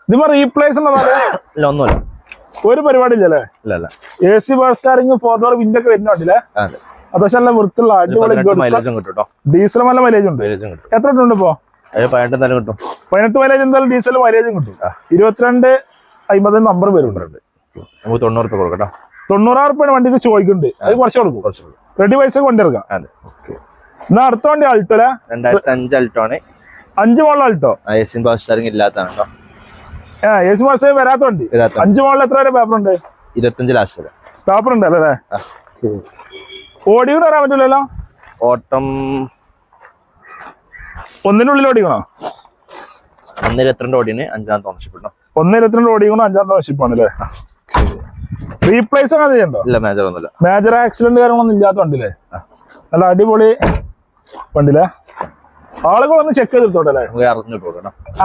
ഇതിപ്പോ റീപ്ലേസ് ഇല്ല ഒന്നുമില്ല. ഒരു പരിപാടി ഇല്ലല്ലേ ഇല്ല ഇല്ല. എ സി ബസ് സ്റ്റാറിങ് ഫോർ ഡോർ വിൻഡ് ഒക്കെ വരുന്നുണ്ടല്ലേ? അത്യാവശ്യം നല്ല വൃത്തിയുള്ള അടിപൊളി ഡീസൽ നല്ല മൈലേജ് ഉണ്ട്. എത്ര ഉണ്ട് ഇപ്പോ? പതിനെട്ട് എന്തായാലും കിട്ടും. പതിനെട്ട് മൈലേജ് എന്തായാലും ഡീസൽ മൈലേജും കിട്ടും. ഇരുപത്തിരണ്ട് അമ്പത് നമ്പർ വരുന്നുണ്ട്. നമുക്ക് തൊണ്ണൂറ് രൂപ കൊടുക്കാം കേട്ടോ തൊണ്ണൂറായിരം റുപ്യാണ് വണ്ടിക്ക് ചോദിക്കുന്നുണ്ട്. അത് കുറച്ച് കൊടുക്കും. റെഡി പൈസ കൊണ്ടിറക്കാം എന്നാ അടുത്ത വണ്ടി അൾട്ടോ അല്ലേ? രണ്ടായിരത്തി അഞ്ച് അൾട്ടോ ആണ് അഞ്ച് മോളിൽ അൾട്ടോ പവർ സ്റ്റാറിംഗ് ഇല്ലാത്തതാണ് കേട്ടോ ഏ എ സി മാസം വരാത്ത വണ്ടി അഞ്ച് മോളിൽ എത്ര വരെ പേപ്പർ ഉണ്ട്? ഇരുപത്തഞ്ച് ലാസ്റ്റ് വരെ. പേപ്പർ ഉണ്ട് അല്ലേ. ഓടിക്കണം വരാൻ പറ്റില്ലല്ലോ? ഓട്ടം ഒന്നിനുള്ളിൽ ഓടിക്കണോ? ഒന്ന് ഇരുപത്തിരണ്ട് ഓടിയാണ് ഓണർഷിപ്പ് കേട്ടോ ഒന്ന് ഇരുപത്തിരണ്ട് ഓടിക്കണോ? അഞ്ചാം തോന്നിപ്പാണ് അല്ലേ? റീപ്ലേസ് അങ്ങനെ ചെയ്യണ്ടോ? ഇല്ല മേജർ ഒന്നുമില്ല. മേജർ ആക്സിഡന്റ് കാര്യങ്ങളൊന്നും ഇല്ലാത്ത വണ്ടിയില്ലേ നല്ല അടിപൊളി വണ്ടിയില്ലേ? ആളുകൾ ഒന്ന് ചെക്ക് ചെയ്തിട്ടോട്ടെ അല്ലേ?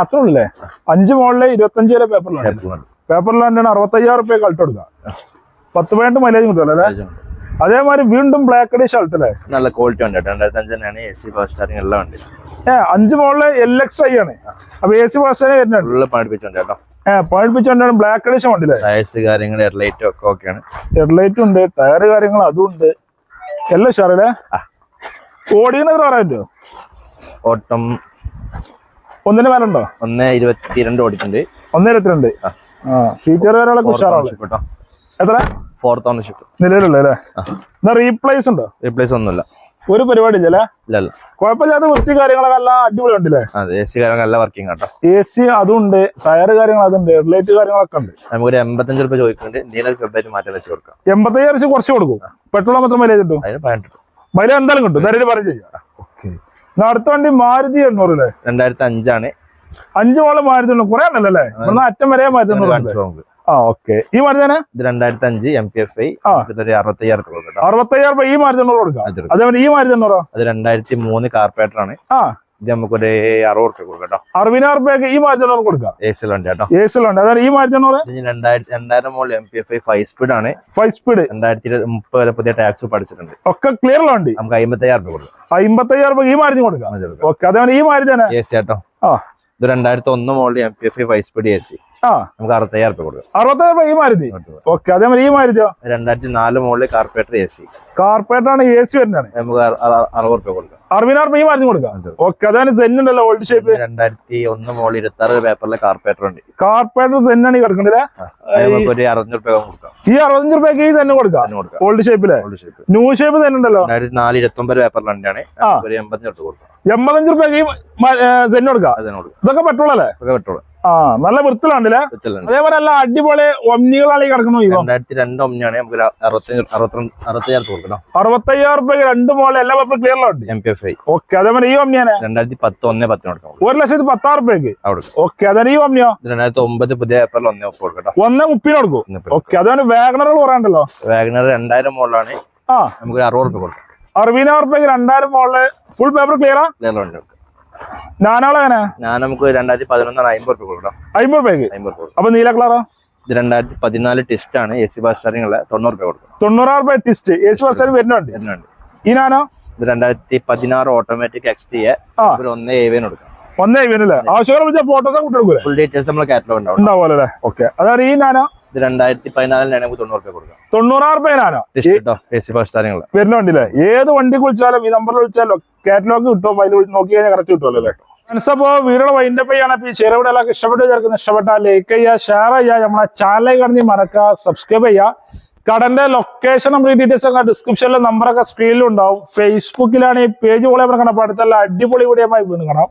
അത്രേ ഉള്ളല്ലേ അഞ്ച് പേപ്പർ ഇരുപത്തഞ്ച് വരെ പേപ്പറിലാണ് എപ്പോഴും പേപ്പറിലാണ്ടാണ് അറുപത്തയ്യായിരം റുപ്യ കളിട്ട് കൊടുക്കുക പത്ത് പേണ്ട് മൈലേജ് കിട്ടുമല്ലോ അല്ലേ? അതേമാതിരി വീണ്ടും ബ്ലാക്ക് അടി ഷർട്ട് അല്ലേ? നല്ല ക്വാളിറ്റി ഉണ്ട് രണ്ടായിരത്തി അഞ്ച് തന്നെയാണ് എ സി ഫാസ്റ്റ് സ്റ്റാറിംഗ് എല്ലാം ഉണ്ട് ഏ അഞ്ച് മോളിലെ എൽ എക്സ് ഐ ആണ്. അപ്പൊ എ സി വരുന്നുണ്ട്. കേട്ടോ. ഏഹ് പഴിപ്പിച്ചുകൊണ്ടാണ് ബ്ലാക്ക് ടയർസ് കാര്യങ്ങൾ ഹെഡ്ലൈറ്റ് ഒക്കെ ഓക്കെയാണ് ഹെഡ്ലൈറ്റ് ഉണ്ട് ടയർ കാര്യങ്ങൾ അതും ഉണ്ട്. എല്ലാം ഷാറല്ലേ ആ. ഓടിക്കുന്ന പറയാൻ പറ്റുമോ ഓട്ടം ഒന്നിന് ഉണ്ടോ ഒന്ന് ഇരുപത്തിരണ്ട് ഓടിട്ടുണ്ട് ഒന്നേ ഇരുപത്തിരണ്ട്. സീറ്റർ വരെയുള്ള ഉഷാറാണ്. എത്ര? ഫോർത്ത് ഓണർഷിപ്പ് നിലവിലുള്ള അല്ലേ? എന്നാ റീപ്ലേസ് ഉണ്ടോ? റീപ്ലേസ് ഒന്നുമില്ല. ഒരു പരിപാടി ഇല്ലല്ലേ ഇല്ല ഇല്ല. കുഴപ്പമില്ലാത്ത വൃത്തി കാര്യങ്ങളൊക്കെ എല്ലാം അടിപൊളി ഉണ്ടല്ലേ അതെ എ സി കാര്യങ്ങൾ എല്ലാം വർക്കിംഗ് കേട്ടോ. എ സി അതും ഉണ്ട് ടയർ കാര്യങ്ങൾ അതുണ്ട് ഹെഡ്ലൈറ്റ് കാര്യങ്ങളൊക്കെ ഉണ്ട്. നമുക്കൊരു എൺപത്തഞ്ച് രൂപ ചോദിക്കുന്നുണ്ട്. ചെറുതായിട്ട് മാറ്റം വെച്ച് കൊടുക്കാം. എൺപത്തഞ്ച് കുറച്ച് കൊടുക്കും. പെട്രോൾ മാത്രം മൈലേജ് കിട്ടും. മൈലേജ് എന്തായാലും കിട്ടും. ധൈര്യം പറയും ചെയ്യാം. ഓക്കെ. അടുത്ത വണ്ടി മാരുതി എണ്ണൂറ് അല്ലേ രണ്ടായിരത്തി അഞ്ചാണ് അഞ്ചു മോളെ മാരുതി എണ്ണൂറ്. കുറെ ആണല്ലേ ഇവിടുന്ന് അറ്റം വരെ മാരുതി എണ്ണൂറ് ആ ഓക്കെ. ഈ ഇത് രണ്ടായിരത്തി അഞ്ച് എം പി എഫ് ഐ അറുപത്തയ്യായിരം രൂപ അറുപത്തയ്യായിരം രൂപ ഈ മാരുതി കൊടുക്കാം. അതേപോലെ ഈ മാരുതി എണ്ണൂറോ? അത് രണ്ടായിരത്തി മൂന്ന് കാർപ്പറേറ്റർ ആണ് ആ. ഇത് നമുക്കൊരു അറുപത് രൂപ കൊടുക്കാം കേട്ടോ. അറുപതിനായിരം റുപ്യക്ക് ഈ മാർജിൻ കൊടുക്കാം? കേട്ടോ. ഈ മാർജിൻ എണ്ണൂറ് ഇത് രണ്ടായിരത്തി രണ്ടായിരം മോളിൽ M P F I five speed ആണ്. ഫൈവ് സ്പീഡ് രണ്ടായിരത്തി മുപ്പത് വരെ പുതിയ ടാക്സ് പഠിച്ചിട്ടുണ്ട്. ഒക്കെ ക്ലിയർ നമുക്ക് അമ്പത്തയ്യായിരം കൊടുക്കാം. അമ്പത്തയ്യായിരം ഈ മാർജിൻ കൊടുക്കാം. ഓക്കെ അതേപോലെ ഈ തന്നെ. കേട്ടോ. ആ. ഇത് രണ്ടായിരത്തി ഒന്ന് മോളിൽ M P F five speed A C ആ. നമുക്ക് അറുപത്തയ്യായിരം രൂപ കൊടുക്കാം. അറുപത്തയ്യായിരം ഈ മാരുതി? ഓക്കെ അതേപോലെ ഈ മാരുതിയോ? രണ്ടായിരത്തി നാല് മോളിൽ കാർപ്പറേറ്റർ എ സി ആണ് എ സി വരുന്നത് നമുക്ക് അറു- അറു- അറുപത് രൂപ കൊടുക്കാം. അറുപതിനായിരം രൂപ ഈ മാരുതി കൊടുക്കാം. ഓക്കെ അതാണ് സെൻ ഉണ്ടല്ലോ ഓൾഡ് ഷേപ്പ് രണ്ടായിരത്തി ഒന്ന് മോളിൽ ഇരുപത്തി ആറ് പേപ്പറിലെ ഉണ്ട്. കാർപ്പറേറ്റ് സെൻ ആണ് അത് ഒരു അറുന്നൂറ് രൂപ കൊടുക്കാം. ഈ അറുപത്തഞ്ച് രൂപയ്ക്ക് ഈ തന്നെ കൊടുക്കാം. ഓൾഡ് ഷേപ്പിലെ ന്യൂ ഷേപ്പ് തന്നെ ഉണ്ടല്ലോ. രണ്ടായിരത്തി നാല് ഇരുപത്തി ഒമ്പത് പേപ്പറിലുണ്ടാണ് ഒരു കൊടുക്കാം. എൺപത്തഞ്ച് രൂപയ്ക്ക് ഈ സെൻ കൊടുക്കാം? ഇതൊക്കെ പെട്രോൾ അല്ലേ പെട്രോൾ ആ നല്ല വൃത്തിലാണ്ടല്ലേ അതേപോലെ നല്ല അടിപൊളി ഒമ്നികളാണ് ഈ കിടക്കുന്നു രണ്ടായിരത്തി രണ്ട് നമുക്ക് കൊടുക്കണം അറുപത്തയ്യായിരം രൂപയ്ക്ക് രണ്ട് മോളെ എല്ലാ പേപ്പർ ക്ലിയർ ഉണ്ട് M P F I okay അതേപോലെ ഈ ഒമ്നിയാണ് രണ്ടായിരത്തി പത്ത് ഒന്ന് പത്തിന് കൊടുക്കാം ഒരു ലക്ഷത്തി പത്താറ് റുപ്യക്ക്. ഓക്കെ അതെ ഈ ഒമ്നിയോ? രണ്ടായിരത്തി ഒമ്പത് പുതിയ പേപ്പറിൽ ഒന്നേ ഒപ്പ് കൊടുക്കട്ടോ ഒന്ന് മുപ്പിന് കൊടുക്കും. ഓക്കെ അതേപോലെ വാഗണറുകൾ പറയാണ്ടല്ലോ വാഗണർ രണ്ടായിരം മോളിലാണ് ആ. നമുക്ക് അറുപത് റുപ്യ കൊടുക്കാം. അറുപതിനായിരം രൂപയ്ക്ക് രണ്ടായിരം മോളിൽ ഫുൾ പേപ്പർ ക്ലിയറാ. നാനാളെങ്ങനെ ഞാൻ നമുക്ക് രണ്ടായിരത്തി പതിനൊന്നാണ് അമ്പത് രൂപ കൊടുക്കാം. അമ്പത് രൂപയ്ക്ക്? അമ്പത് രൂപ. അപ്പൊ നീല കളറോ ഇത് രണ്ടായിരത്തി പതിനാല് ടെസ്റ്റ് ആണ്. എ സി ബസ് സ്റ്റാറിംഗ് തൊണ്ണൂറ് രൂപ കൊടുക്കും. തൊണ്ണൂറായിരം രൂപ എ സി വർഷം വരുന്നുണ്ട്. വരുന്നുണ്ട്. ഈ നാനോ? ഇത് രണ്ടായിരത്തി പതിനാറ് ഓട്ടോമാറ്റിക് എക്സ് ടി ഒരു ഒന്നേ ഏവൻ കൊടുക്കാം. ഒന്നേ ഇവനല്ലേ ആവശ്യങ്ങൾ വിളിച്ച ഫോട്ടോസ് ഫുൾ ഡീറ്റെയിൽസ് നമ്മൾ കാറ്റലോഗ് ഉണ്ടാവും. ഉണ്ടാവുമല്ലോ അല്ലേ? ഓക്കെ അതാണ് ഈ നാനോ. ഇത് രണ്ടായിരത്തി പതിനാലിനാണ് നമുക്ക് തൊണ്ണൂറ് രൂപ കൊടുക്കാം. തൊണ്ണൂറായിരം രൂപ നാനോ ടെസ്റ്റ് കേട്ടോ എ സി ഫസ്റ്റ് സ്റ്റാറിംഗ് വരുന്ന വണ്ടിയില്ലേ ഏത് വണ്ടി കുളിച്ചാലും ഈ നമ്പറിൽ വിളിച്ചാലോ കാറ്റലോഗ് കിട്ടും. അതിൽ നോക്കി കഴിഞ്ഞാൽ കറക്റ്റ് കിട്ടുമല്ലോ അല്ലേ? മനസ്സപ്പോ വീടുകൾ വൈൻഡപ്പ് ചെയ്യാണ്. അപ്പൊ ഈ ചെറുവിടെ എല്ലാം ഇഷ്ടപ്പെട്ട് ചേർക്കുന്ന ഇഷ്ടപ്പെട്ടാൽ ലൈക്ക് ചെയ്യുക ഷെയർ ചെയ്യുക. നമ്മളെ ചാനൽ കടന്നി മറക്കുക സബ്സ്ക്രൈബ് ചെയ്യുക. കടന്റെ ലൊക്കേഷൻ നമ്മൾ ഈ ഡീറ്റെയിൽസ് ഒക്കെ ഡിസ്ക്രിപ്ഷനിലെ നമ്പറൊക്കെ സ്ക്രീനിലുണ്ടാവും ഫേസ്ബുക്കിലാണ് ഈ പേജ് പോലെ കാണാം അപ്പൊ അടുത്തുള്ള അടിപൊളി വീഡിയോ വീണ്ടും കാണാം.